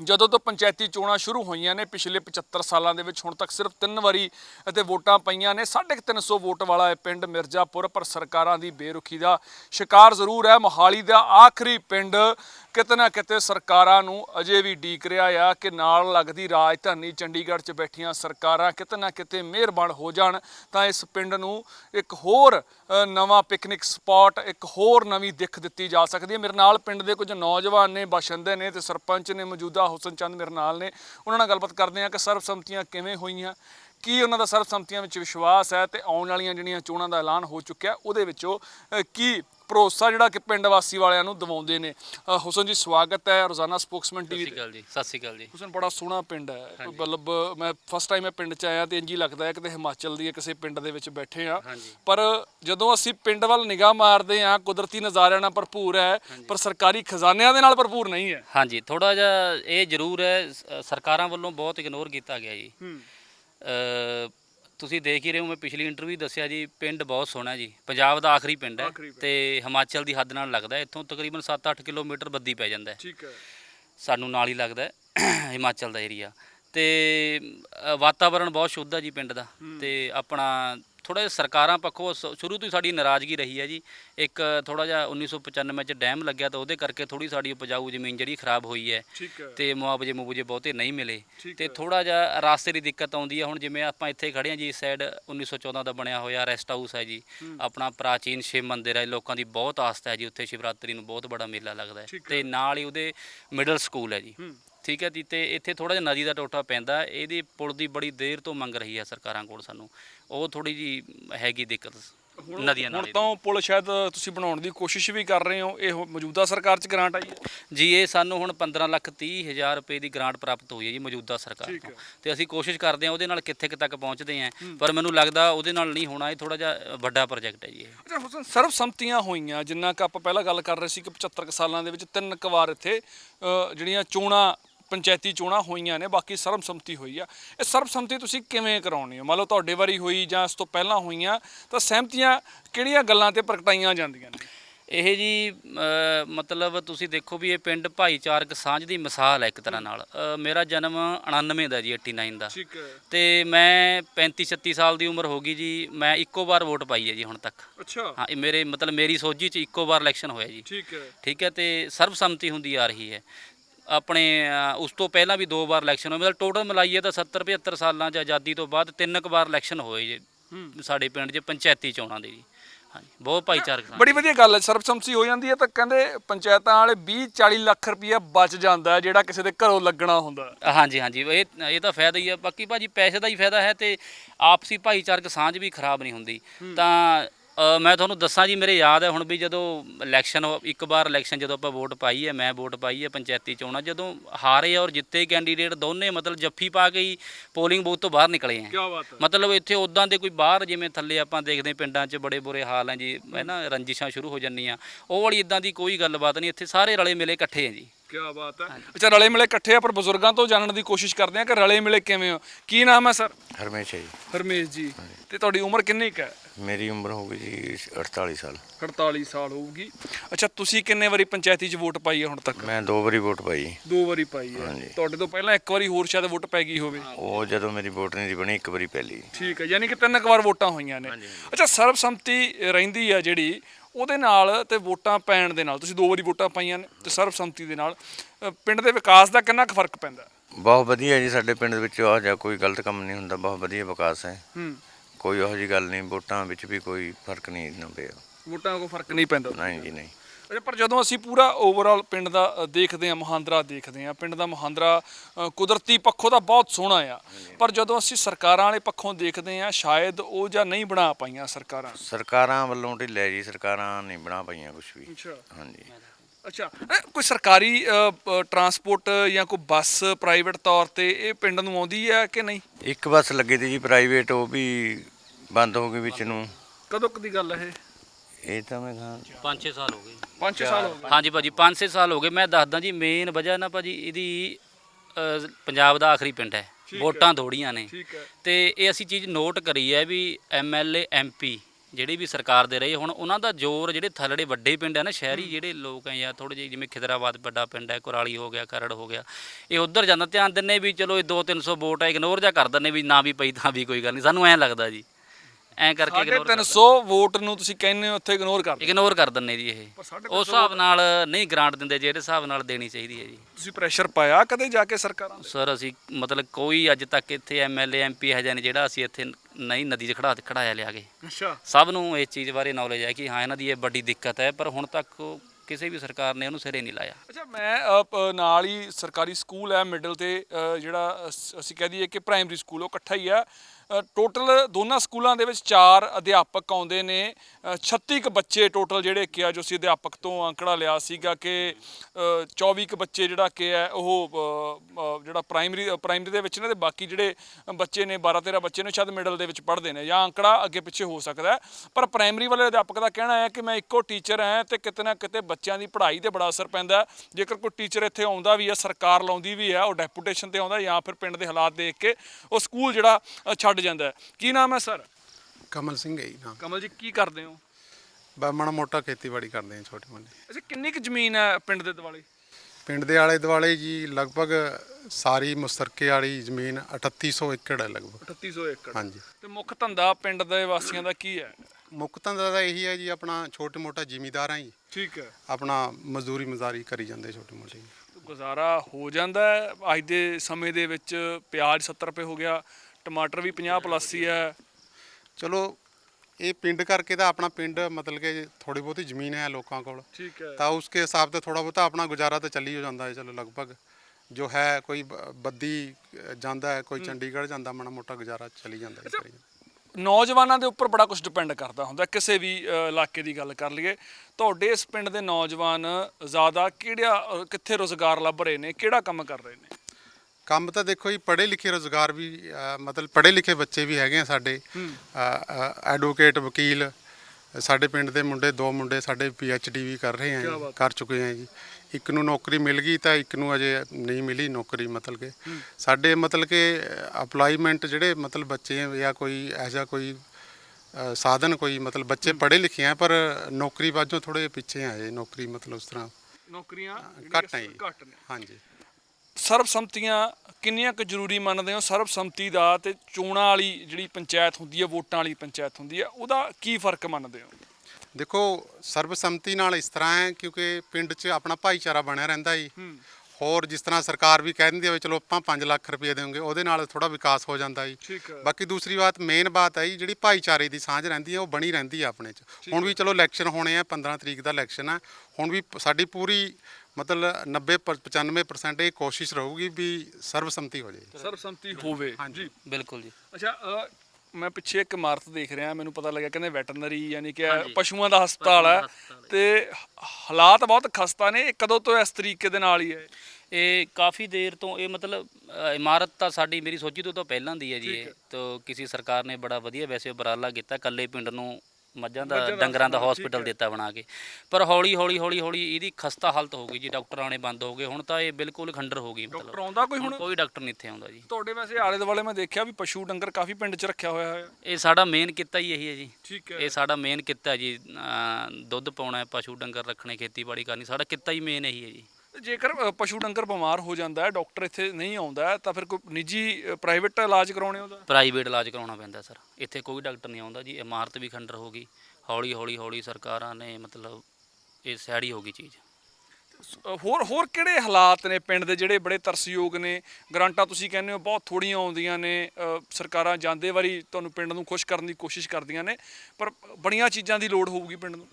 ਜਦੋਂ ਤੋਂ ਪੰਚਾਇਤੀ ਚੋਣਾਂ ਸ਼ੁਰੂ ਹੋਈਆਂ ਨੇ, ਪਿਛਲੇ 75 ਸਾਲਾਂ ਦੇ ਵਿੱਚ, ਹੁਣ ਤੱਕ ਸਿਰਫ ਤਿੰਨ ਵਾਰੀ ਅਤੇ ਵੋਟਾਂ ਪਈਆਂ ਨੇ। 350 ਵੋਟ ਵਾਲਾ ਇਹ ਪਿੰਡ ਮਿਰਜ਼ਾਪੁਰ, ਪਰ ਸਰਕਾਰਾਂ ਦੀ ਬੇਰੁਖੀ ਦਾ ਸ਼ਿਕਾਰ ਜ਼ਰੂਰ ਹੈ। ਮੋਹਾਲੀ ਦਾ ਆਖਰੀ ਪਿੰਡ ਕਿਤੇ ਨਾ ਕਿਤੇ ਸਰਕਾਰਾਂ ਨੂੰ ਅਜੇ ਵੀ ਡੀਕ ਰਿਹਾ ਆ ਕਿ ਨਾਲ ਲੱਗਦੀ ਰਾਜਧਾਨੀ ਚੰਡੀਗੜ੍ਹ 'ਚ ਬੈਠੀਆਂ ਸਰਕਾਰਾਂ ਕਿਤੇ ਨਾ ਕਿਤੇ ਮਿਹਰਬਾਨ ਹੋ ਜਾਣ, ਤਾਂ ਇਸ ਪਿੰਡ ਨੂੰ ਇੱਕ ਹੋਰ ਨਵਾਂ ਪਿਕਨਿਕ ਸਪਾਟ, ਇੱਕ ਹੋਰ ਨਵੀਂ ਦਿੱਖ ਦਿੱਤੀ ਜਾ ਸਕਦੀ ਹੈ। ਮੇਰੇ ਨਾਲ ਪਿੰਡ ਦੇ ਕੁਝ ਨੌਜਵਾਨ ਨੇ, ਬਾਸ਼ਿੰਦੇ ਨੇ ਤੇ ਸਰਪੰਚ ਨੇ ਮੌਜੂਦਾ ਹੁਸਨ ਚੰਦ ਮੇਰੇ ਨਾਲ ਨੇ। ਉਹਨਾਂ ਨਾਲ ਗੱਲਬਾਤ ਕਰਦੇ ਹਾਂ ਕਿ ਸਰਬਸੰਮਤੀਆਂ ਕਿਵੇਂ ਹੋਈਆਂ, ਕੀ ਉਹਨਾਂ ਦਾ ਸਰਬਸੰਮਤੀਆਂ ਵਿੱਚ ਵਿਸ਼ਵਾਸ ਹੈ ਤੇ ਆਉਣ ਵਾਲੀਆਂ ਜਿਹੜੀਆਂ ਚੋਣਾਂ ਦਾ ਐਲਾਨ ਹੋ ਚੁੱਕਿਆ, ਉਹਦੇ ਵਿੱਚੋਂ ਕੀ ਭਰੋਸਾ ਜਿਹੜਾ ਕਿ ਪਿੰਡ ਵਾਸੀ ਵਾਲਿਆਂ ਨੂੰ ਦਿਵਾਉਂਦੇ ਨੇ। ਅ, ਹੁਸਨ ਜੀ ਸਵਾਗਤ ਹੈ ਰੋਜ਼ਾਨਾ ਸਪੋਕਸਮੈਨ ਸਤਿ ਟੀਵੀ ਸ਼੍ਰੀ ਅਕਾਲ ਜੀ ਸਤਿ ਸ਼੍ਰੀ ਅਕਾਲ ਜੀ। ਹੁਸਨ ਬੜਾ ਸੋਹਣਾ ਪਿੰਡ ਹੈ। ਮਤਲਬ ਮੈਂ ਫਸਟ ਟਾਈਮ ਮੈਂ ਪਿੰਡ 'ਚ ਆਇਆ ਤੇ ਇੰਜੀ ਲੱਗਦਾ ਹੈ ਕਿ ਹਿਮਾਚਲ ਦੀ ਕਿਸੇ ਪਿੰਡ ਦੇ ਵਿੱਚ ਬੈਠੇ ਆ ਹਾਂਜੀ। ਪਰ ਜਦੋਂ ਅਸੀਂ ਪਿੰਡ ਵੱਲ ਨਿਗਾਹ ਮਾਰਦੇ ਆ ਕੁਦਰਤੀ ਨਜ਼ਾਰਿਆਂ ਨਾਲ ਭਰਪੂਰ ਹੈ ਪਰ ਸਰਕਾਰੀ ਖਜ਼ਾਨਿਆਂ ਦੇ ਨਾਲ ਭਰਪੂਰ ਨਹੀਂ ਹੈ। ਹਾਂਜੀ ਥੋੜਾ ਜਿਹਾ ਇਹ ਜ਼ਰੂਰ ਹੈ ਸ- ਸਰਕਾਰਾਂ ਵੱਲੋਂ ਬਹੁਤ ਇਗਨੋਰ ਕੀਤਾ ਗਿਆ ਜੀ। ਅ, ਤੁਸੀਂ ਦੇਖ ਹੀ ਰਹੇ ਹੋ ਮੈਂ ਪਿਛਲੀ ਇੰਟਰਵਿਊ ਦੱਸਿਆ ਜੀ ਪਿੰਡ ਬਹੁਤ ਸੋਹਣਾ ਜੀ ਪੰਜਾਬ ਦਾ ਆਖਰੀ ਪਿੰਡ ਹੈ ਆਖਰੀ ਪਿੰਡ। ਤੇ ਹਿਮਾਚਲ ਦੀ ਹੱਦ ਨਾਲ ਲੱਗਦਾ ਹੈ। ਇੱਥੋਂ ਤਕਰੀਬਨ 7-8 ਕਿਲੋਮੀਟਰ ਬੱਦੀ ਪੈ ਜਾਂਦਾ ਹੈ ਠੀਕ ਹੈ ਸਾਨੂੰ ਨਾਲ ਹੀ ਲੱਗਦਾ ਹੈ ਹਿਮਾਚਲ ਦਾ ਏਰੀਆ ਤੇ ਅ, ਵਾਤਾਵਰਣ ਬਹੁਤ ਸ਼ੁੱਧ ਹੈ ਜੀ ਪਿੰਡ ਦਾ। ਤੇ ਆਪਣਾ ਥੋੜਾ ਜਿਹਾ ਸਰਕਾਰਾਂ ਪੱਖੋਂ ਸ- ਸ਼ੁਰੂ ਤੋਂ ਹੀ ਸਾਡੀ ਨਾਰਾਜ਼ਗੀ ਰਹੀ ਹੈ ਜੀ। ਇੱਕ ਥੋੜਾ ਜਿਹਾ 1995 ਚ ਡੈਮ ਲੱਗਿਆ ਤਾਂ ਉਹਦੇ ਕਰਕੇ ਥੋੜੀ ਸਾਡੀ ਉਪਜਾਊ ਜ਼ਮੀਨ ਜਿਹੜੀ ਖਰਾਬ ਹੋਈ ਹੈ। ਠੀਕ ਹੈ। ਤੇ ਮੁਆਵਜ਼ੇ ਮੁਆਵਜ਼ੇ ਬਹੁਤੇ ਨਹੀਂ ਮਿਲੇ। ਠੀਕ ਤੇ। ਥੋੜਾ ਜਿਹਾ ਰਾਸਤੇ ਦੀ ਦਿੱਕਤ ਆਉਂਦੀ ਹੈ ਹੁਣ ਜਿਵੇਂ ਆਪਾਂ ਇੱਥੇ ਖੜੇ ਹਾਂ ਜੀ ਇਸ ਸਾਈਡ 1914 ਦਾ ਬਣਿਆ ਹੋਇਆ ਰੈਸਟ ਹਾਊਸ ਹੈ ਜੀ। ਆਪਣਾ ਪ੍ਰਾਚੀਨ ਸ਼ਿਵ ਮੰਦਿਰ ਹੈ। ਲੋਕਾਂ ਦੀ ਬਹੁਤ ਆਸਥਾ ਹੈ ਜੀ। ਉੱਥੇ ਸ਼ਿਵਰਾਤਰੀ ਨੂੰ ਬਹੁਤ ਬੜਾ ਮੇਲਾ ਲੱਗਦਾ ਹੈ। ਠੀਕ ਹੈ। ਤੇ ਨਾਲ ਹੀ ਉਹਦੇ ਮਿਡਲ ਸਕੂਲ ਹੈ ਜੀ। ਹੂੰ। ਠੀਕ ਹੈ ਜੀ ਤੇ ਇੱਥੇ ਥੋੜਾ ਜਿਹਾ ਨਦੀ ਦਾ ਟੋਟਾ ਪੈਂਦਾ ਇਹਦੀ ਪੁਲ ਦੀ ਬੜੀ ਦੇਰ ਤੋਂ ਮੰਗ ਰਹੀ ਹੈ ਸਰਕਾਰਾਂ ਕੋਲ ਸਾਨੂੰ। ਉਹ ਥੋੜੀ ਜੀ ਹੈਗੀ ਦਿੱਕਤ ਨਦੀਆਂ ਨਾਲ ਹੁਣ ਤਾਂ ਉਹ ਪੁਲ ਸ਼ਾਇਦ ਤੁਸੀਂ ਬਣਾਉਣ ਦੀ ਕੋਸ਼ਿਸ਼ ਵੀ ਕਰ ਰਹੇ ਹੋ ਇਹ ਮੌਜੂਦਾ ਸਰਕਾਰ 'ਚ ਗ੍ਰਾਂਟ ਆਈ ਹੈ? ਜੀ ਇਹ ਸਾਨੂੰ ਹੁਣ 15 ਲੱਖ 30 ਹਜ਼ਾਰ ਰੁਪਏ ਦੀ ਗ੍ਰਾਂਟ ਪ੍ਰਾਪਤ ਹੋਈ ਹੈ ਜੀ ਮੌਜੂਦਾ ਸਰਕਾਰ ਠੀਕ ਤੋਂ। ਹੈ। ਤੇ ਅਸੀਂ ਕੋਸ਼ਿਸ਼ ਕਰਦੇ ਹਾਂ ਉਹਦੇ ਨਾਲ ਕਿੱਥੇ ਕੁ ਤੱਕ ਪਹੁੰਚਦੇ ਹਾਂ। ਪਰ ਮੈਨੂੰ ਲੱਗਦਾ ਉਹਦੇ ਨਾਲ ਨਹੀਂ ਹੋਣਾ ਇਹ ਥੋੜਾ ਜਿਹਾ ਵੱਡਾ ਪ੍ਰੋਜੈਕਟ ਹੈ ਜੀ ਇਹ। ਅੱਛਾ ਹੁਸਨ ਸਰਬਸੰਮਤੀਆਂ ਹੋਈਆਂ ਜਿੰਨਾ ਕਿ ਆਪਾਂ ਪਹਿਲਾਂ ਗੱਲ ਕਰ ਰਹੇ ਸੀ ਕਿ 75 ਕੁ ਸਾਲਾਂ ਦੇ ਵਿੱਚ ਤਿੰਨ ਕੁ ਵਾਰ ਇੱਥੇ ਅ, ਜਿਹੜੀਆਂ ਚੋਣਾਂ ਪੰਚਾਇਤੀ ਚੋਣਾਂ ਹੋਈਆਂ ਨੇ ਬਾਕੀ ਸਰਬਸੰਮਤੀ ਹੋਈ ਆ। ਇਹ ਸਰਬਸੰਮਤੀ ਤੁਸੀਂ ਕਿਵੇਂ ਕਰਾਉਣੀ ਹੋ? ਮੰਨ ਲਓ ਤੁਹਾਡੇ ਵਾਰੀ ਹੋਈ ਜਾਂ ਇਸ ਤੋਂ ਪਹਿਲਾਂ ਹੋਈਆਂ ਤਾਂ ਸਹਿਮਤੀਆਂ ਕਿਹੜੀਆਂ ਗੱਲਾਂ ਤੇ ਪ੍ਰਗਟਾਈਆਂ ਜਾਂਦੀਆਂ ਨੇ? ਇਹ ਜੀ ਮਤਲਬ ਤੁਸੀਂ ਦੇਖੋ ਵੀ ਇਹ ਪਿੰਡ ਭਾਈਚਾਰਕ ਸਾਂਝ ਦੀ ਮਿਸਾਲ ਹੈ ਇੱਕ ਤਰ੍ਹਾਂ ਨਾਲ। ਮੇਰਾ ਜਨਮ 99 ਦਾ ਜੀ 89 ਦਾ। ਠੀਕ ਹੈ। ਤੇ ਮੈਂ 35 36 ਸਾਲ ਦੀ ਉਮਰ ਹੋ ਗਈ ਜੀ ਮੈਂ ਇੱਕੋ ਵਾਰ ਵੋਟ ਪਾਈ ਹੈ ਜੀ ਹੁਣ ਤੱਕ। ਅੱਛਾ। ਹਾਂ ਇਹ ਮੇਰੇ ਮਤਲਬ ਮੇਰੀ ਸੋਝੀ 'ਚ ਇੱਕੋ ਵਾਰ ਇਲੈਕਸ਼ਨ ਹੋਇਆ ਜੀ। ਠੀਕ ਹੈ। ਠੀਕ ਹੈ ਤੇ ਸਰਬਸੰਮਤੀ ਹੁੰਦੀ ਆ ਰਹੀ ਹੈ। ਆਪਣੇ ਉਸ ਤੋਂ ਪਹਿਲਾਂ ਵੀ ਦੋ ਵਾਰ ਇਲੈਕਸ਼ਨ ਹੋਏ। ਮਤਲਬ ਟੋਟਲ ਮਿਲਾਈਏ ਤਾਂ 70 75 ਸਾਲਾਂ 'ਚ ਆਜ਼ਾਦੀ ਤੋਂ ਬਾਅਦ ਤਿੰਨ ਕੁ ਵਾਰ ਇਲੈਕਸ਼ਨ ਹੋਏ ਜੀ। ਸਾਡੇ ਪਿੰਡ 'ਚ ਪੰਚਾਇਤੀ ਚੋਣਾਂ ਦੇ ਜੀ। ਹਾਂਜੀ ਬਹੁਤ ਭਾਈਚਾਰਕ। ਬੜੀ ਵਧੀਆ ਗੱਲ ਹੈ ਸਰਬਸੰਮਤੀ ਹੋ ਜਾਂਦੀ ਹੈ ਤਾਂ ਕਹਿੰਦੇ ਪੰਚਾਇਤਾਂ ਵਾਲੇ 20 40 ਲੱਖ ਰੁਪਇਆ ਬਚ ਜਾਂਦਾ ਹੈ ਜਿਹੜਾ ਕਿਸੇ ਦੇ ਘਰੋਂ ਲੱਗਣਾ ਹੁੰਦਾ। ਹਾਂਜੀ ਹਾਂਜੀ ਇਹ ਇਹ ਤਾਂ ਫਾਇਦਾ ਹੀ ਹੈ। ਬਾਕੀ ਭਾਜੀ ਪੈਸੇ ਦਾ ਹੀ ਫਾਇਦਾ ਹੈ ਤੇ ਆਪਸੀ ਭਾਈਚਾਰਕ ਸਾਂਝ ਵੀ ਖਰਾਬ ਨਹੀਂ ਹੁੰਦੀ। ਤਾਂ ਮੈਂ ਤੁਹਾਨੂੰ ਦੱਸਾਂ ਜੀ ਮੇਰੇ ਯਾਦ ਹੈ ਹੁਣ ਵੀ ਜਦੋਂ ਇਲੈਕਸ਼ਨ ਇੱਕ ਵਾਰ ਇਲੈਕਸ਼ਨ ਜਦੋਂ ਆਪਾਂ ਵੋਟ ਪਾਈ ਹੈ ਮੈਂ ਵੋਟ ਪਾਈ ਹੈ ਪੰਚਾਇਤੀ ਚੋਣਾਂ ਜਦੋਂ ਹਾਰੇ ਔਰ ਜਿੱਤੇ ਕੈਂਡੀਡੇਟ ਦੋਨੇ ਮਤਲਬ ਜੱਫੀ ਪਾ ਕੇ ਹੀ ਪੋਲਿੰਗ ਬੂਥ ਤੋਂ ਬਾਹਰ ਨਿਕਲੇ ਹੈ। ਬਾਤ ਮਤਲਬ ਇੱਥੇ ਉਦਾਂ ਦੇ ਕੋਈ ਬਾਹਰ ਜਿਵੇਂ ਥੱਲੇ ਆਪਾਂ ਦੇਖਦੇ ਪਿੰਡਾਂ 'ਚ ਬੜੇ ਬੁਰੇ ਹਾਲ ਹੈ ਜੀ ਹੈ ਨਾ ਰੰਜਿਸ਼ਾਂ ਸ਼ੁਰੂ ਹੋ ਜਾਂਦੀਆਂ। ਉਹ ਵਾਲੀ ਇਦਾਂ ਦੀ ਕੋਈ ਗੱਲਬਾਤ ਨਹੀਂ ਇੱਥੇ ਸਾਰੇ ਰਲੇ ਮਿਲੇ ਇਕੱਠੇ ਹੈ ਜੀ। ਕੀ ਬਾਤ ਹੈ। ਅੱਛਾ ਰਲੇ ਮਿਲੇ ਇਕੱਠੇ ਆ ਪਰ ਬਜ਼ੁਰਗਾਂ ਤੋਂ ਜਾਣਨ ਦੀ ਕੋਸ਼ਿਸ਼ ਕਰਦੇ ਆ ਕਿ ਰਲੇ ਮਿਲੇ ਕਿਵੇਂ ਹੋ? ਕੀ ਨਾਮ ਹੈ ਸਰ? ਹਰਮੇਸ਼ ਹੈ ਜੀ। ਹਰਮੇਸ਼ ਜੀ। ਤੇ ਤੁਹਾਡੀ ਉਮਰ ਕਿੰਨੀ ਕੁ ਹੈ? ਮੇਰੀ ਉਮਰ ਹੋ ਗਈ ਜੀ 48 ਸਾਲ। 48 ਸਾਲ ਹੋਊਗੀ। ਅੱਛਾ ਤੁਸੀਂ ਕਿੰਨੇ ਵਾਰੀ ਪੰਚਾਇਤੀ 'ਚ ਵੋਟ ਪਾਈ ਹੈ ਹੁਣ ਤੱਕ? ਮੈਂ ਦੋ ਵਾਰੀ ਵੋਟ ਪਾਈ। ਦੋ ਵਾਰੀ ਪਾਈ ਹੈ। ਹਾਂਜੀ। ਤੁਹਾਡੇ ਤੋਂ ਪਹਿਲਾਂ ਇੱਕ ਵਾਰੀ ਹੋਰ ਸ਼ਾਇਦ ਵੋਟ ਪੈ ਗਈ ਹੋਵੇ। ਉਹ ਜਦੋਂ ਮੇਰੀ ਵੋਟ ਨਹੀਂ ਸੀ ਬਣੀ ਇੱਕ ਵਾਰੀ ਪਹਿਲੀ। ਠੀਕ ਹੈ ਯਾਨੀ ਕਿ ਤਿੰਨ ਕੁ ਵਾਰ ਵੋਟਾਂ ਹੋਈਆਂ ਨੇ। ਅੱਛਾ ਸਰਬਸੰਮਤੀ ਰਹਿੰਦੀ ਆ ਜਿਹੜੀ ਉਹਦੇ ਨਾਲ ਤੇ ਵੋਟਾਂ ਪੈਣ ਦੇ ਨਾਲ ਤੁਸੀਂ ਦੋ ਵਾਰੀ ਵੋਟਾਂ ਪਾਈਆਂ ਨੇ ਤੇ ਸਰਬਸੰਮਤੀ ਦੇ ਨਾਲ ਅ, ਪਿੰਡ ਦੇ ਵਿਕਾਸ ਦਾ ਕਿੰਨਾ ਕੁ ਫ਼ਰਕ ਪੈਂਦਾ? ਬਹੁਤ ਵਧੀਆ ਜੀ ਸਾਡੇ ਪਿੰਡ ਦੇ ਵਿੱਚ ਆ ਜਾ ਕੋਈ ਗਲਤ ਕੰਮ ਨਹੀਂ ਹੁੰਦਾ ਬਹੁਤ ਵਧੀਆ ਵਿਕਾਸ ਹੈ। ਹੂੰ। ਕੋਈ ਇਹੋ ਜਿਹੀ ਗੱਲ ਨਹੀਂ ਵੋਟਾਂ ਵਿੱਚ ਵੀ ਕੋਈ ਫ਼ਰਕ ਨਹੀਂ ਨਾ ਪਿਆ ਵੋਟਾਂ ਕੋਈ ਫ਼ਰਕ ਨਹੀਂ ਪੈਂਦਾ? ਨਹੀਂ ਜੀ ਨਹੀਂ। ਪਰ ਜਦੋਂ ਅਸੀਂ ਪੂਰਾ ਓਵਰਆਲ ਪਿੰਡ ਦਾ ਦੇਖਦੇ ਹਾਂ ਮਹਾਂਦਰਾ ਦੇਖਦੇ ਹਾਂ ਪਿੰਡ ਦਾ ਮਹਾਂਦਰਾ ਕੁਦਰਤੀ ਪੱਖੋਂ ਤਾਂ ਬਹੁਤ ਸੋਹਣਾ ਆ। ਪਰ ਜਦੋਂ ਅਸੀਂ ਸਰਕਾਰਾਂ ਵਾਲੇ ਪੱਖੋਂ ਦੇਖਦੇ ਹਾਂ ਸ਼ਾਇਦ ਉਹ ਜਾਂ ਨਹੀਂ ਬਣਾ ਪਾਈਆਂ ਸਰਕਾਰਾਂ। ਸਰਕਾਰਾਂ ਵੱਲੋਂ ਢਿੱਲੇ ਜੀ ਸਰਕਾਰਾਂ ਨਹੀਂ ਬਣਾ ਪਾਈਆਂ ਕੁਝ ਵੀ। ਅੱਛਾ। ਹਾਂਜੀ। ਅੱਛਾ ਕੋਈ ਸਰਕਾਰੀ ਟਰਾਂਸਪੋਰਟ ਜਾਂ ਕੋਈ ਬੱਸ ਪ੍ਰਾਈਵੇਟ ਤੌਰ ਤੇ ਇਹ ਪਿੰਡ ਨੂੰ ਆਉਂਦੀ ਹੈ ਕਿ ਨਹੀਂ? ਇੱਕ ਬੱਸ ਲੱਗੀ ਤੀ ਜੀ ਪ੍ਰਾਈਵੇਟ ਉਹ ਵੀ ਬੰਦ ਹੋ ਗਈ ਵਿੱਚ ਨੂੰ। ਕਦੋਂ ਕੁ ਦੀ ਗੱਲ ਹੈ ਇਹ? ਇਹ ਤਾਂ ਮੈਂ ਕਹਾਂ 5-6 ਸਾਲ ਹੋ ਗਏ। 5 ਸਾਲ ਹੋ ਗਏ। ਹਾਂਜੀ ਭਾਜੀ 5-6 ਸਾਲ ਹੋ ਗਏ। ਮੈਂ ਦੱਸਦਾ ਜੀ ਮੇਨ ਵਜ੍ਹਾ ਨਾ ਭਾਜੀ ਇਹਦੀ ਪੰਜਾਬ ਦਾ ਆਖਰੀ ਪਿੰਡ ਹੈ। ਹੈ। ਵੋਟਾਂ ਥੋੜੀਆਂ ਨੇ। ਠੀਕ ਹੈ। ਤੇ ਇਹ ਅਸੀਂ ਚੀਜ਼ ਨੋਟ ਕਰੀ ਹੈ ਵੀ ਐਮਐਲਏ ਐਮਪੀ ਜਿਹੜੀ ਵੀ ਸਰਕਾਰ ਦੇ ਰਹੇ ਹੁਣ ਉਹਨਾਂ ਦਾ ਜ਼ੋਰ ਜਿਹੜੇ ਥੱਲੜੇ ਵੱਡੇ ਪਿੰਡ ਹੈ ਨਾ ਸ਼ਹਿਰੀ ਜਿਹੜੇ ਲੋਕ ਹੈ ਜਾਂ ਥੋੜੇ ਜਿਹੇ ਜਿਵੇਂ ਖਿਦਰਾਬਾਦ ਵੱਡਾ ਪਿੰਡ ਹੈ ਕੁਰਾਲੀ ਹੋ ਗਿਆ ਖਰੜ ਹੋ ਗਿਆ ਇਹ ਉਧਰ ਜਾਂਦਾ। ਧਿਆਨ ਦਿੰਨੇ ਵੀ ਚਲੋ ਇਹ 2-300 ਵੋਟ ਹੈ ਇਗਨੋਰ ਜਾਂ ਕਰ ਦਿੰਨੇ ਵੀ ਨਾ ਵੀ ਪਈ ਤਾਂ ਵੀ ਕੋਈ ਗੱਲ ਨਹੀਂ ਸਾਨੂੰ ਐਂ ਲੱਗਦਾ ਜੀ। ਐਂ ਕਰਕੇ ਇਗਨੋਰ 300 ਵੋਟ ਨੂੰ ਤੁਸੀਂ ਕਹਿੰਦੇ ਹੋ ਉੱਥੇ ਇਗਨੋਰ ਕਰ। ਇਗਨੋਰ ਕਰ ਦਿੰਨੇ ਜੀ ਇਹ। ਉਸ ਹਿਸਾਬ ਨਾਲ ਨਹੀਂ ਗ੍ਰਾਂਟ ਦਿੰਦੇ ਜਿਹੜੇ ਹਿਸਾਬ ਨਾਲ ਦੇਣੀ ਚਾਹੀਦੀ ਹੈ ਜੀ। ਤੁਸੀਂ ਪ੍ਰੈਸ਼ਰ ਪਾਇਆ ਕਦੇ ਜਾ ਕੇ ਸਰਕਾਰਾਂ ਦੇ ਸਰ ਅਸੀਂ ਮਤਲਬ ਕੋਈ ਅੱਜ ਤੱਕ ਇੱਥੇ ਐਮਐਲਏ ਐਮਪੀ ਹੈ ਜਾਂ ਨਹੀਂ ਜਿਹੜਾ ਅਸੀਂ ਇੱਥੇ ਨਹੀਂ ਨਦੀ 'ਚ ਖੜਾ ਖੜਾਇਆ ਲਿਆ ਕੇ। ਅੱਛਾ। ਸਭ ਨੂੰ ਇਸ ਚੀਜ਼ ਬਾਰੇ ਨੌਲੇਜ ਹੈ ਕਿ ਹਾਂ ਇਹਨਾਂ ਦੀ ਇਹ ਵੱਡੀ ਦਿੱਕਤ ਹੈ ਪਰ ਹੁਣ ਤੱਕ ਕਿਸੇ ਵੀ ਸਰਕਾਰ ਨੇ ਉਹਨੂੰ ਸਿਰੇ ਨਹੀਂ ਲਾਇਆ। ਅੱਛਾ ਮੈਂ ਨਾਲ ਹੀ ਸਰਕਾਰੀ ਸਕੂਲ ਹੈ ਮਿਡਲ ਤੇ ਜਿਹੜਾ ਅਸ- ਅਸੀਂ ਕਹਿ ਦਈਏ ਕਿ ਪ੍ਰਾਇਮਰੀ ਸਕੂਲ ਉਹ ਇਕੱਠਾ ਹੀ ਆ ਟੋਟਲ ਦੋਨਾਂ ਸਕੂਲਾਂ ਦੇ ਵਿੱਚ ਚਾਰ ਅਧਿਆਪਕ ਆਉਂਦੇ ਨੇ 36 ਕੁ ਬੱਚੇ ਟੋਟਲ ਜਿਹੜੇ ਕਿ ਆ ਜੋ ਅਸੀਂ ਅਧਿਆਪਕ ਤੋਂ ਅੰਕੜਾ ਲਿਆ ਸੀਗਾ ਕਿ ਅ, 24 ਕੁ ਬੱਚੇ ਜਿਹੜਾ ਕਿ ਹੈ ਉਹ ਜਿਹੜਾ ਪ੍ਰਾਇਮਰੀ ਪ੍ਰਾਇਮਰੀ ਦੇ ਵਿੱਚ ਨੇ ਤੇ ਬਾਕੀ ਜਿਹੜੇ ਬੱਚੇ ਨੇ 12 13 ਬੱਚੇ ਨੇ ਸ਼ਾਇਦ ਮਿਡਲ ਦੇ ਵਿੱਚ ਪੜ੍ਹਦੇ ਨੇ ਜਾਂ ਅੰਕੜਾ ਅੱਗੇ ਪਿੱਛੇ ਹੋ ਸਕਦਾ ਪਰ ਪ੍ਰਾਇਮਰੀ ਵਾਲੇ ਅਧਿਆਪਕ ਦਾ ਕਹਿਣਾ ਹੈ ਕਿ ਮੈਂ ਇੱਕੋ ਟੀਚਰ ਹਾਂ ਤੇ ਕਿਤੇ ਨਾ ਕਿਤੇ ਬੱਚਿਆਂ ਦੀ ਪੜ੍ਹਾਈ ਤੇ ਬੜਾ ਅਸਰ ਪੈਂਦਾ ਜੇਕਰ ਕੋਈ ਟੀਚਰ ਇੱਥੇ ਆਉਂਦਾ ਵੀ ਹੈ ਸਰਕਾਰ ਲਾਉਂਦੀ ਵੀ ਹੈ ਉਹ ਡੈਪੂਟੇਸ਼ਨ ਤੇ ਆਉਂਦਾ ਜਾਂ ਫਿਰ ਪਿੰਡ ਦੇ ਹਾਲਾਤ ਦੇਖ ਕੇ ਉਹ ਸਕੂਲ ਜਿਹੜਾ ਛੱਡ ਜਾਂਦਾ ਕੀ ਨਾਮ ਹੈ ਸਰ ਕਮਲ ਸਿੰਘ ਹੈ ਜੀ ਨਾਮ। ਕਮਲ ਜੀ ਕੀ ਕਰਦੇ ਹੋ? ਬਾ ਮਾੜਾ ਮੋਟਾ ਖੇਤੀਬਾੜੀ ਕਰਦੇ ਹਾਂ ਛੋਟੀ ਮੋਟੀ ਅੱਛਾ ਕਿੰਨੀ ਕੁ ਜ਼ਮੀਨ ਹੈ ਪਿੰਡ ਦੇ ਦਿਵਾਲੇ ਪਿੰਡ ਦੇ ਆਲੇ ਦੁਆਲੇ ਜੀ ਲਗਭਗ ਸਾਰੀ ਮੁਸਤਰਕੇ ਵਾਲੀ ਜ਼ਮੀਨ 3800 ਏਕੜ ਹੈ ਲਗਭਗ। 3800 ਏਕੜ। ਹਾਂਜੀ। ਤੇ ਮੁੱਖ ਧੰਦਾ ਪਿੰਡ ਦੇ ਵਾਸੀਆਂ ਦਾ ਕੀ ਹੈ? ਮੁੱਖ ਧੰਦਾ ਤਾਂ ਇਹੀ ਹੈ ਜੀ ਆਪਣਾ ਛੋਟੇ ਮੋਟਾ ਜ਼ਿਮੀਦਾਰ ਹਾਂ ਜੀ। ਠੀਕ ਹੈ। ਆਪਣਾ ਮਜ਼ਦੂਰੀ ਮਜ਼ਾਰੀ ਕਰੀ ਜਾਂਦੇ ਛੋਟੀ ਮੋਟੀ ਗੁਜ਼ਾਰਾ ਹੋ ਜਾਂਦਾ ਹੈ। ਅੱਜ ਦੇ ਸਮੇਂ ਦੇ ਵਿੱਚ ਪਿਆਜ਼ 70 ਰੁਪਏ ਹੋ ਗਿਆ ਟਮਾਟਰ ਵੀ 50 ਪਲੱਸ ਹੀ ਹੈ। ਚਲੋ ਇਹ ਪਿੰਡ ਕਰਕੇ ਤਾਂ ਆਪਣਾ ਪਿੰਡ ਮਤਲਬ ਕਿ ਥੋੜੀ ਬਹੁਤੀ ਜ਼ਮੀਨ ਹੈ ਲੋਕਾਂ ਕੋਲ। ਠੀਕ ਹੈ। ਤਾਂ ਉਸਕੇ ਹਿਸਾਬ ਤੇ ਥੋੜਾ ਬਹੁਤਾ ਆਪਣਾ ਗੁਜ਼ਾਰਾ ਤਾਂ ਚੱਲੀ ਹੋ ਜਾਂਦਾ ਹੈ ਚਲੋ ਲਗਭਗ ਜੋ ਹੈ ਕੋਈ ਬ- ਬੱਦੀ ਅ, ਜਾਂਦਾ ਹੈ ਕੋਈ ਚੰਡੀਗੜ੍ਹ ਜਾਂਦਾ ਮਾੜਾ ਮੋਟਾ ਗੁਜ਼ਾਰਾ ਚੱਲੀ ਜਾਂਦਾ ਹੈ ਕਰੀ ਜਾਂਦਾ। ਨੌਜਵਾਨਾਂ ਦੇ ਉੱਪਰ ਬੜਾ ਕੁਝ ਡਿਪੈਂਡ ਕਰਦਾ ਹੁੰਦਾ ਕਿਸੇ ਵੀ ਅ, ਇਲਾਕੇ ਦੀ ਗੱਲ ਕਰ ਲਈਏ। ਤੁਹਾਡੇ ਇਸ ਪਿੰਡ ਦੇ ਨੌਜਵਾਨ ਜ਼ਿਆਦਾ ਕਿਹੜਾ ਅ, ਕਿੱਥੇ ਰੋਜ਼ਗਾਰ ਲੱਭ ਰਹੇ ਨੇ ਕਿਹੜਾ ਕੰਮ ਕਰ ਰਹੇ ਨੇ? ਕੰਮ ਤਾਂ ਦੇਖੋ ਜੀ ਪੜ੍ਹੇ ਲਿਖੇ ਰੋਜ਼ਗਾਰ ਵੀ ਅ, ਮਤਲਬ ਪੜ੍ਹੇ ਲਿਖੇ ਬੱਚੇ ਵੀ ਹੈਗੇ ਆ ਸਾਡੇ। ਐਡਵੋਕੇਟ ਵਕੀਲ ਸਾਡੇ ਪਿੰਡ ਦੇ ਮੁੰਡੇ ਦੋ ਮੁੰਡੇ ਸਾਡੇ ਡੀ ਵੀ ਕਰ ਰਹੇ ਆ ਕਿਆ ਜੀ, ਬਾਤ ਕਰ ਚੁੱਕੇ ਆ ਜੀ। ਇੱਕ ਨੂੰ ਨੌਕਰੀ ਮਿਲ ਗਈ ਤਾਂ ਇੱਕ ਨੂੰ ਅਜੇ ਨਹੀਂ ਮਿਲੀ ਨੌਕਰੀ ਮਤਲਬ ਕਿ। ਸਾਡੇ ਮਤਲਬ ਕਿ ਅਪਲਾਈਮੈਂਟ ਜਿਹੜੇ ਮਤਲਬ ਬੱਚੇ ਆ ਜਾਂ ਕੋਈ ਐਸਾ ਕੋਈ ਅ, ਸਾਧਨ ਕੋਈ ਮਤਲਬ ਬੱਚੇ ਪੜ੍ਹੇ ਲਿਖੇ ਆ ਪਰ ਨੌਕਰੀ ਵਾਜੋਂ ਥੋੜੇ ਪਿੱਛੇ ਆ ਜੀ ਨੌਕਰੀ ਮਤਲਬ ਉਸ ਤਰ੍ਹਾਂ। ਨੌਕਰੀਆਂ ਘੱਟ ਹੈ ਜੀ। ਘੱਟ ਨੇ। ਹਾਂਜੀ। ਸਰਬਸੰਮਤੀਆਂ ਕਿੰਨੀਆਂ ਕੁ ਜ਼ਰੂਰੀ ਮੰਨਦੇ ਹੋ? ਸਰਬਸੰਮਤੀ ਦਾ ਤੇ ਚੋਣਾਂ ਵਾਲੀ ਜਿਹੜੀ ਪੰਚਾਇਤ ਹੁੰਦੀ ਹੈ ਵੋਟਾਂ ਵਾਲੀ ਪੰਚਾਇਤ ਹੁੰਦੀ ਹੈ ਉਹਦਾ ਕੀ ਫ਼ਰਕ ਮੰਨਦੇ ਹੋ? ਦੇਖੋ ਸਰਬਸੰਮਤੀ ਨਾਲ ਇਸ ਤਰ੍ਹਾਂ ਹੈ ਕਿਉਂਕਿ ਪਿੰਡ 'ਚ ਆਪਣਾ ਭਾਈਚਾਰਾ ਬਣਿਆ ਰਹਿੰਦਾ ਜੀ। ਹੋਰ ਜਿਸ ਤਰ੍ਹਾਂ ਸਰਕਾਰ ਵੀ ਕਹਿ ਦਿੰਦੀ ਹੈ ਚਲੋ ਆਪਾਂ 5 ਲੱਖ ਰੁਪਏ ਦੇਵਾਂਗੇ ਉਹਦੇ ਨਾਲ ਥੋੜਾ ਵਿਕਾਸ ਹੋ ਜਾਂਦਾ ਜੀ। ਠੀਕ ਹੈ। ਬਾਕੀ ਦੂਸਰੀ ਬਾਤ ਮੇਨ ਬਾਤ ਹੈ ਜਿਹੜੀ ਭਾਈਚਾਰੇ ਦੀ ਸਾਂਝ ਰਹਿੰਦੀ ਹੈ ਉਹ ਬਣੀ ਰਹਿੰਦੀ ਹੈ ਆਪਣੇ 'ਚ। ਹੁਣ ਵੀ ਚਲੋ ਇਲੈਕਸ਼ਨ ਹੋਣੇ ਆ 15 ਤਰੀਕ ਦਾ ਇਲੈਕਸ਼ਨ ਹੈ ਹੁਣ ਵੀ ਸਾਡੀ ਪੂਰੀ ਮਤਲਬ 90 ਪ- 95% ਇਹ ਕੋਸ਼ਿਸ਼ ਰਹੂਗੀ ਵੀ ਸਰਬਸੰਮਤੀ ਹੋ ਜਾਏ। ਸਰਬਸੰਮਤੀ ਹੋਵੇ। ਜੀ ਬਿਲਕੁਲ ਜੀ। ਅੱਛਾ ਅ, ਮੈਂ ਪਿੱਛੇ ਇੱਕ ਇਮਾਰਤ ਦੇਖ ਰਿਹਾ ਮੈਨੂੰ ਪਤਾ ਲੱਗਿਆ ਕਹਿੰਦੇ ਵੈਟਰਨਰੀ ਯਾਨੀ ਕਿ ਪਸ਼ੂਆਂ ਦਾ ਹਸਪਤਾਲ ਹੈ। ਤੇ ਹਾਲਾਤ ਬਹੁਤ ਖਸਤਾ ਨੇ ਇਹ ਕਦੋਂ ਤੋਂ ਇਸ ਤਰੀਕੇ ਦੇ ਨਾਲ ਹੀ ਹੈ? ਇਹ ਕਾਫੀ ਦੇਰ ਤੋਂ ਇਹ ਮਤਲਬ ਅ, ਇਮਾਰਤ ਤਾਂ ਸਾਡੀ ਮੇਰੀ ਸੋਚੀ ਤੋਂ ਤਾਂ ਪਹਿਲਾਂ ਦੀ ਹੈ ਜੀ ਇਹ। ਤੋਂ ਕਿਸੇ ਸਰਕਾਰ ਨੇ ਬੜਾ ਵਧੀਆ ਵੈਸੇ ਉਪਰਾਲਾ ਕੀਤਾ ਕੱਲੇ ਪਿੰਡ ਨੂੰ ਮੱਝਾਂ ਦਾ ਡੰਗਰਾਂ ਦਾ ਹਸਪੀਟਲ ਹੈ। ਦਿੱਤਾ ਬਣਾ ਕੇ। ਪਰ ਹੌਲੀ ਹੌਲੀ ਹੌਲੀ ਹੌਲੀ ਇਹਦੀ ਖਸਤਾ ਹਾਲਤ ਹੋ ਗਈ ਜੀ ਡਾਕਟਰਾਂ ਨੇ ਬੰਦ ਹੋ ਗਏ। ਹੁਣ ਤਾਂ ਇਹ ਬਿਲਕੁਲ ਖੰਡਰ ਹੋ ਗਈ ਡਾਕਟਰ ਮਤਲਬ ਆਉਂਦਾ ਕੋਈ ਹੁਣ ਕੋਈ ਡਾਕਟਰ ਨਹੀਂ ਇੱਥੇ ਆਉਂਦਾ ਜੀ। ਤੁਹਾਡੇ ਵੈਸੇ ਆਲੇ ਦੁਆਲੇ ਮੈਂ ਦੇਖਿਆ ਵੀ ਪਸ਼ੂ ਡੰਗਰ ਕਾਫੀ ਪਿੰਡ 'ਚ ਰੱਖਿਆ ਹੋਇਆ ਹੈ। ਇਹ ਸਾਡਾ ਮੇਨ ਕਿੱਤਾ ਹੀ ਇਹੀ ਹੈ ਜੀ। ਠੀਕ ਇਹ ਸਾਡਾ ਮੇਨ ਕਿੱਤਾ ਜੀ। ਦੁੱਧ ਪਾਉਣਾ ਹੈ, ਪਸ਼ੂ ਡੰਗਰ ਰੱਖਣੇ ਖੇਤੀਬਾੜੀ ਕਰਨੀ ਸਾਡਾ ਕਿੱਤਾ ਹੀ ਮੇਨ ਇਹੀ ਹੈ ਜੀ। ਜੇਕਰ ਅ, ਪਸ਼ੂ ਡੰਗਰ ਬਿਮਾਰ ਹੋ ਜਾਂਦਾ ਹੈ ਡਾਕਟਰ ਇੱਥੇ ਨਹੀਂ ਆਉਂਦਾ ਹੈ, ਤਾਂ ਫਿਰ ਕੋਈ ਨਿੱਜੀ ਪ੍ਰਾਈਵੇਟ ਇਲਾਜ ਕਰਾਉਣੇ ਉਹਦਾ ਪ੍ਰਾਈਵੇਟ ਇਲਾਜ ਕਰਾਉਣਾ ਪੈਂਦਾ ਸਰ। ਇੱਥੇ ਕੋਈ ਡਾਕਟਰ ਨਹੀਂ ਆਉਂਦਾ ਜੀ ਇਮਾਰਤ ਵੀ ਖੰਡਰ ਹੋ ਗਈ ਹੌਲੀ ਹੌਲੀ ਹੌਲੀ ਸਰਕਾਰਾਂ ਨੇ ਮਤਲਬ ਇਹ ਸੈੜੀ ਹੋ ਗਈ ਚੀਜ਼। ਅ, ਹੋਰ ਹੋਰ ਕਿਹੜੇ ਹਾਲਾਤ ਨੇ ਪਿੰਡ ਦੇ ਜਿਹੜੇ ਬੜੇ ਤਰਸਯੋਗ ਨੇ? ਗ੍ਰਾਂਟਾਂ ਤੁਸੀਂ ਕਹਿੰਦੇ ਹੋ ਬਹੁਤ ਥੋੜੀਆਂ ਆਉਂਦੀਆਂ ਨੇ ਅ, ਸਰਕਾਰਾਂ ਜਾਂਦੇ ਵਾਰੀ ਤੁਹਾਨੂੰ ਪਿੰਡ ਨੂੰ ਖੁਸ਼ ਕਰਨ ਦੀ ਕੋਸ਼ਿਸ਼ ਕਰਦੀਆਂ ਨੇ ਪਰ ਬੜੀਆਂ ਚੀਜ਼ਾਂ ਦੀ ਲੋੜ ਹੋਊਗੀ ਪਿੰਡ ਨੂੰ।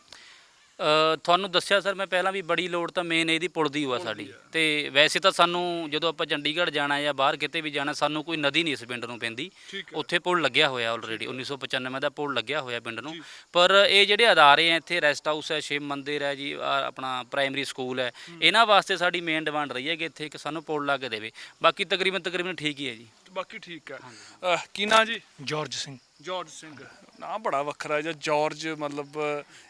ਤੁਹਾਨੂੰ ਦੱਸਿਆ ਸਰ ਮੈਂ ਪਹਿਲਾਂ ਵੀ ਬੜੀ ਲੋੜ ਤਾਂ ਮੇਨ ਇਹਦੀ ਪੁਲ ਦੀ ਹੋਆ ਸਾਡੀ। ਤੇ ਵੈਸੇ ਤਾਂ ਸਾਨੂੰ ਜਦੋਂ ਆਪਾਂ ਚੰਡੀਗੜ੍ਹ ਜਾਣਾ ਜਾਂ ਬਾਹਰ ਕਿਤੇ ਵੀ ਜਾਣਾ ਸਾਨੂੰ ਕੋਈ ਨਦੀ ਨਹੀਂ ਇਸ ਪਿੰਡ ਨੂੰ ਪੈਂਦੀ। ਉੱਥੇ ਪੁਲ ਲੱਗਿਆ ਹੋਇਆ ਆਲਰੇਡੀ 1995 ਦਾ ਪੁਲ ਲੱਗਿਆ ਹੋਇਆ ਪਿੰਡ ਨੂੰ। ਪਰ ਇਹ ਜਿਹੜੇ ਅਦਾਰੇ ਆ ਇੱਥੇ ਰੈਸਟ ਹਾਊਸ ਹੈ ਸ਼ਿਵ ਮੰਦਿਰ ਹੈ ਜੀ ਆਪਣਾ ਪ੍ਰਾਇਮਰੀ ਸਕੂਲ ਹੈ। ਇਹਨਾਂ ਵਾਸਤੇ ਸਾਡੀ ਮੇਨ ਡਿਮਾਂਡ ਰਹੀ ਹੈ ਕਿ ਇੱਥੇ ਇੱਕ ਸਾਨੂੰ ਪੁਲ ਲਾ ਕੇ ਦੇਵੇ। ਬਾਕੀ ਤਕਰੀਬਨ ਤਕਰੀਬਨ ਠੀਕ ਹੀ ਹੈ ਜੀ। ਬਾਕੀ ਠੀਕ ਹੈ। ਕੀ ਨਾਂ ਜੀ? ਜਾਰਜ ਸਿੰਘ। ਜਾਰਜ ਸਿੰਘ। ਨਾਮ ਬੜਾ ਵੱਖਰਾ ਜਿਹਾ ਜਾਰਜ ਮਤਲਬ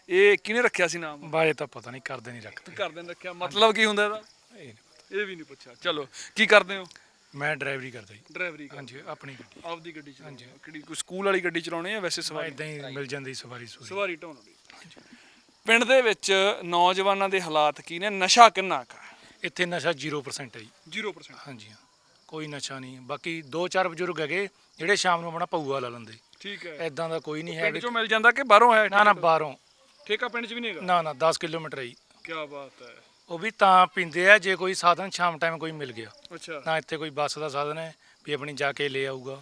ਇਹ ਕਿਹਨੇ ਰੱਖਿਆ ਸੀ ਨਾਮ? ਬਾਰੇ ਤਾਂ ਪਤਾ ਨਹੀਂ ਕਰਦੇ ਨਹੀਂ ਰੱਖਦੇ। ਘਰਦਿਆਂ ਨੇ ਰੱਖਿਆ। ਮਤਲਬ ਕੀ ਹੁੰਦਾ ਇਹਦਾ? ਇਹ ਨਹੀਂ ਪਤਾ। ਇਹ ਵੀ ਨਹੀਂ ਪੁੱਛਿਆ। ਚਲੋ ਕੀ ਕਰਦੇ ਹੋ? ਮੈਂ ਡਰਾਈਵਰੀ ਕਰਦਾ ਜੀ। ਡਰਾਈਵਰੀ ਹਾਂਜੀ ਆਪਣੀ ਗੱਡੀ। ਆਪਦੀ ਗੱਡੀ ਚਲਾਉਂਦੇ ਹੋ। ਕਿਹੜੀ ਕੋਈ ਸਕੂਲ ਵਾਲੀ ਗੱਡੀ ਚਲਾਉਣੀ ਹੈ ਵੈਸੇ ਸਵਾਰੀ? ਇਦਾਂ ਹੀ ਮਿਲ ਜਾਂਦੀ ਸਵਾਰੀ ਸੂਰੀ ਸਵਾਰੀ ਢੋਣ ਵਾਲੀ ਪਿੰਡ ਦੇ ਵਿੱਚ ਨੌਜਵਾਨਾਂ ਦੇ ਹਾਲਾਤ ਕੀ ਨੇ? ਨਸ਼ਾ ਕਿੰਨਾ ਕਾ ਇੱਥੇ ਨਸ਼ਾ 0% ਹੈ ਜੀ। 0% ਹਾਂਜੀ ਹਾਂ। ਕੋਈ ਨਸ਼ਾ ਨਹੀਂ। ਬਾਕੀ ਦੋ ਚਾਰ ਬਜ਼ੁਰਗ ਹੈਗੇ ਜਿਹੜੇ ਸ਼ਾਮ ਨੂੰ ਆਪਣਾ ਪਊਆ ਲਾ ਲੈਂਦੇ। ਠੀਕ ਹੈ। ਐਦਾਂ ਦਾ ਕੋਈ ਨਹੀਂ ਹੈ ਪਿੰਡ ਚੋਂ ਮਿਲ ਜਾਂਦਾ ਕਿ ਬਾਹਰੋਂ ਹੈ? ਨਾ ਨਾ ਬਾਹਰੋਂ। ਠੇਕਾ ਪਿੰਡ ਚ ਵੀ ਨਹੀਂ ਹੈਗਾ? ਨਾ ਨਾ 10 ਕਿਲੋਮੀਟਰ ਹੈ ਜੀ। ਕੀ ਬਾਤ ਹੈ। ਉਹ ਵੀ ਤਾਂ ਪੀਂਦੇ ਆ ਜੇ ਕੋਈ ਸਾਧਨ ਸ਼ਾਮ ਟਾਈਮ ਕੋਈ ਮਿਲ ਗਿਆ। ਅੱਛਾ। ਨਾ ਇੱਥੇ ਕੋਈ ਬੱਸ ਦਾ ਸਾਧਨ ਹੈ ਵੀ ਆਪਣੀ ਜਾ ਕੇ ਲੈ ਆਊਗਾ।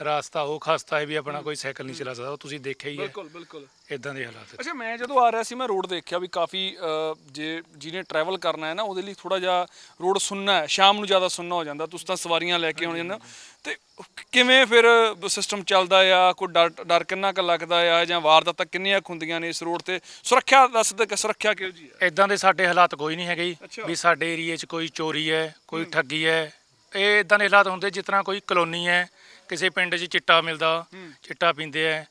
ਰਾਸਤਾ ਉਹ ਖਸਤਾ ਹੈ ਵੀ ਆਪਣਾ ਕੋਈ ਸਾਈਕਲ ਨਹੀਂ ਚਲਾ ਸਕਦਾ ਉਹ ਤੁਸੀਂ ਦੇਖਿਆ ਹੀ ਹੈ। ਬਿਲਕੁਲ ਬਿਲਕੁਲ। ਇਦਾਂ ਦੇ ਹਾਲਾਤ ਅੱਛਾ ਮੈਂ ਜਦੋਂ ਆ ਰਿਹਾ ਸੀ ਮੈਂ ਰੋਡ ਦੇਖਿਆ ਵੀ ਕਾਫੀ ਅ, ਜੇ ਜਿਹਨੇ ਟਰੈਵਲ ਕਰਨਾ ਹੈ ਨਾ ਉਹਦੇ ਲਈ ਥੋੜਾ ਜਿਹਾ ਰੋਡ ਸੁੰਨਾ ਹੈ ਸ਼ਾਮ ਨੂੰ ਜ਼ਿਆਦਾ ਸੁੰਨਾ ਹੋ ਜਾਂਦਾ ਤੁਸੀਂ ਤਾਂ ਸਵਾਰੀਆਂ ਲੈ ਕੇ ਆਉਣੀਆਂ ਨਾ ਤੇ ਕਿਵੇਂ ਫਿਰ ਸਿਸਟਮ ਚੱਲਦਾ ਆ? ਕੋਈ ਡਰ ਡਰ ਕਿੰਨਾ ਕੁ ਲੱਗਦਾ ਆ? ਜਾਂ ਵਾਰਦਾਤਾਂ ਕਿੰਨੀਆਂ ਕੁ ਹੁੰਦੀਆਂ ਨੇ ਇਸ ਰੋਡ ਤੇ? ਸੁਰੱਖਿਆ ਦੱਸ ਦੇ ਕਿ ਸੁਰੱਖਿਆ ਕਿਹੋ ਜੀ ਹੈ? ਇਦਾਂ ਦੇ ਸਾਡੇ ਹਾਲਾਤ ਕੋਈ ਨਹੀਂ ਹੈਗੇ ਜੀ ਅੱਛਾ। ਵੀ ਸਾਡੇ ਏਰੀਏ 'ਚ ਕੋਈ ਚੋਰੀ ਹੈ ਕੋਈ ਠੱਗੀ ਹੈ। ਇਹ ਇਦਾਂ ਦੇ ਹਾਲਾਤ ਹੁੰਦੇ ਜਿਸ ਤਰ੍ਹਾਂ ਕੋਈ ਕਲੋਨੀ ਹੈ ਕਿਸੇ ਪਿੰਡ 'ਚ ਚਿੱਟਾ ਮਿਲਦਾ ਚਿੱਟਾ ਪੀਂਦੇ ਹੈ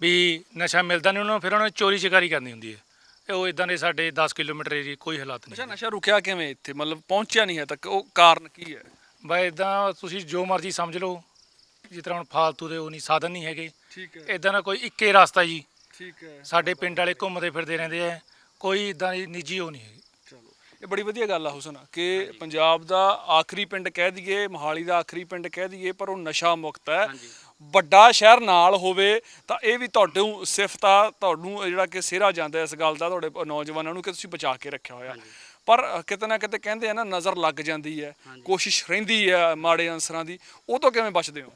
ਵੀ ਨਸ਼ਾ ਮਿਲਦਾ ਨਹੀਂ ਉਹਨਾਂ ਨੂੰ ਫਿਰ ਉਹਨਾਂ ਨੇ ਚੋਰੀ ਚਕਾਰੀ ਕਰਨੀ ਹੁੰਦੀ ਹੈ। ਇਹ ਉਹ ਇਦਾਂ ਦੇ ਸਾਡੇ 10 ਕਿਲੋਮੀਟਰ ਏਰੀਏ ਕੋਈ ਹਾਲਾਤ ਅੱਛਾ ਨਹੀਂ ਨਸ਼ਾ ਰੁਕਿਆ ਕਿਵੇਂ ਇੱਥੇ? ਮਤਲਬ ਪਹੁੰਚਿਆ ਨਹੀਂ ਹੈ ਤੱਕ ਉਹ ਕਾਰਨ ਕੀ ਹੈ? ਬਈ ਇਦਾਂ ਤੁਸੀਂ ਜੋ ਮਰਜ਼ੀ ਸਮਝ ਲਓ ਜਿਸ ਤਰ੍ਹਾਂ ਹੁਣ ਫਾਲਤੂ ਦੇ ਉਹ ਨਹੀਂ ਸਾਧਨ ਨਹੀਂ ਹੈਗੇ। ਠੀਕ ਇਦਾਂ ਦਾ ਕੋਈ ਇੱਕੇ ਰਸਤਾ ਜੀ। ਠੀਕ ਹੈ। ਸਾਡੇ ਪਿੰਡ ਵਾਲੇ ਘੁੰਮਦੇ ਫਿਰਦੇ ਰਹਿੰਦੇ ਆ ਕੋਈ ਇਦਾਂ ਦੀ ਨਿੱਜੀ ਉਹ ਨਹੀਂ ਹੈਗੀ। ਇਹ ਬੜੀ ਵਧੀਆ ਗੱਲ ਆ ਹੁਸਨ ਕਿ ਪੰਜਾਬ ਦਾ ਆਖਰੀ ਪਿੰਡ ਕਹਿ ਦਈਏ ਮੋਹਾਲੀ ਦਾ ਆਖਰੀ ਪਿੰਡ ਕਹਿ ਦਈਏ ਪਰ ਉਹ ਨਸ਼ਾ ਮੁਕਤ ਹੈ। ਵੱਡਾ ਸ਼ਹਿਰ ਨਾਲ ਹੋਵੇ ਤਾਂ ਇਹ ਵੀ ਤੁਹਾਨੂੰ ਸਿਫਤ ਆ ਤੁਹਾਨੂੰ ਜਿਹੜਾ ਕਿ ਸਿਹਰਾ ਜਾਂਦਾ ਇਸ ਗੱਲ ਦਾ ਤੁਹਾਡੇ ਨੌਜਵਾਨਾਂ ਨੂੰ ਕਿ ਤੁਸੀਂ ਬਚਾ ਕੇ ਰੱਖਿਆ ਹੋਇਆ। ਪਰ ਕਿਤੇ ਨਾ ਕਿਤੇ ਕਹਿੰਦੇ ਆ ਨਾ ਨਜ਼ਰ ਲੱਗ ਜਾਂਦੀ ਹੈ ਕੋਸ਼ਿਸ਼ ਰਹਿੰਦੀ ਹੈ ਮਾੜੇ ਅਨਸਰਾਂ ਦੀ ਉਹ ਤੋਂ ਕਿਵੇਂ ਬਚਦੇ ਹੋ?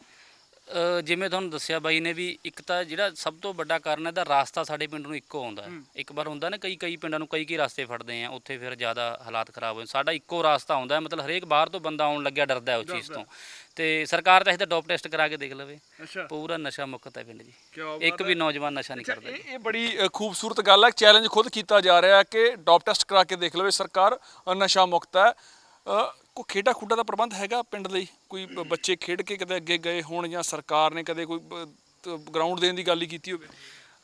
ਜਿਵੇਂ ਤੁਹਾਨੂੰ ਦੱਸਿਆ ਬਾਈ ਨੇ ਵੀ ਇੱਕ ਤਾਂ ਜਿਹੜਾ ਸਭ ਤੋਂ ਵੱਡਾ ਕਾਰਨ ਹੈ ਦਾ ਰਾਸਤਾ ਸਾਡੇ ਪਿੰਡ ਨੂੰ ਇੱਕੋ ਆਉਂਦਾ ਹੈ। ਇੱਕ ਵਾਰ ਹੁੰਦਾ ਨਾ ਕਈ ਕਈ ਪਿੰਡਾਂ ਨੂੰ ਕਈ ਕਈ ਰਾਸਤੇ ਫੜਦੇ ਆ ਉੱਥੇ ਫਿਰ ਜ਼ਿਆਦਾ ਹਾਲਾਤ ਖਰਾਬ ਹੋ ਜਾਂਦੇ ਸਾਡਾ ਇੱਕੋ ਰਾਸਤਾ ਆਉਂਦਾ ਹੈ, ਮਤਲਬ ਹਰੇਕ ਬਾਹਰ ਤੋਂ ਬੰਦਾ ਆਉਣ ਲੱਗਿਆ ਡਰਦਾ ਹੈ ਉਸ ਚੀਜ਼ ਤੋਂ। ਤੇ ਸਰਕਾਰ ਤਾਂ ਇਹ ਤਾਂ ਡੋਪ ਟੈਸਟ ਕਰਾ ਕੇ ਦੇਖ ਲਵੇ। ਅੱਛਾ। ਪੂਰਾ ਨਸ਼ਾ ਮੁਕਤ ਹੈ ਪਿੰਡ ਜੀ। ਕਿਆ ਇੱਕ ਵੀ ਨੌਜਵਾਨ ਨਸ਼ਾ ਨਹੀਂ ਕਰਦਾ ਇਹ ਇਹ ਬੜੀ ਅ, ਖੂਬਸੂਰਤ ਗੱਲ ਹੈ। ਚੈਲੰਜ ਖੁਦ ਕੀਤਾ ਜਾ ਰਿਹਾ ਹੈ ਕਿ ਡੋਪ ਟੈਸਟ ਕਰਾ ਕੇ ਦੇਖ ਲਵੇ। ਸਰਕਾਰ ਅ, ਨਸ਼ਾ ਮੁਕਤ ਹੈ। ਅ, ਕੋਈ ਖੇਡਾਂ ਖੁੱਡਾ ਦਾ ਪ੍ਰਬੰਧ ਹੈਗਾ ਪਿੰਡ ਲਈ? ਕੋਈ ਬ- ਬੱਚੇ ਖੇਡ ਕੇ ਕਦੇ ਅੱਗੇ ਗਏ ਹੋਣ ਜਾਂ ਸਰਕਾਰ ਨੇ ਕਦੇ ਕੋਈ ਗਰਾਊਂਡ ਦੇਣ ਦੀ ਗੱਲ ਹੀ ਕੀਤੀ ਹੋਵੇ?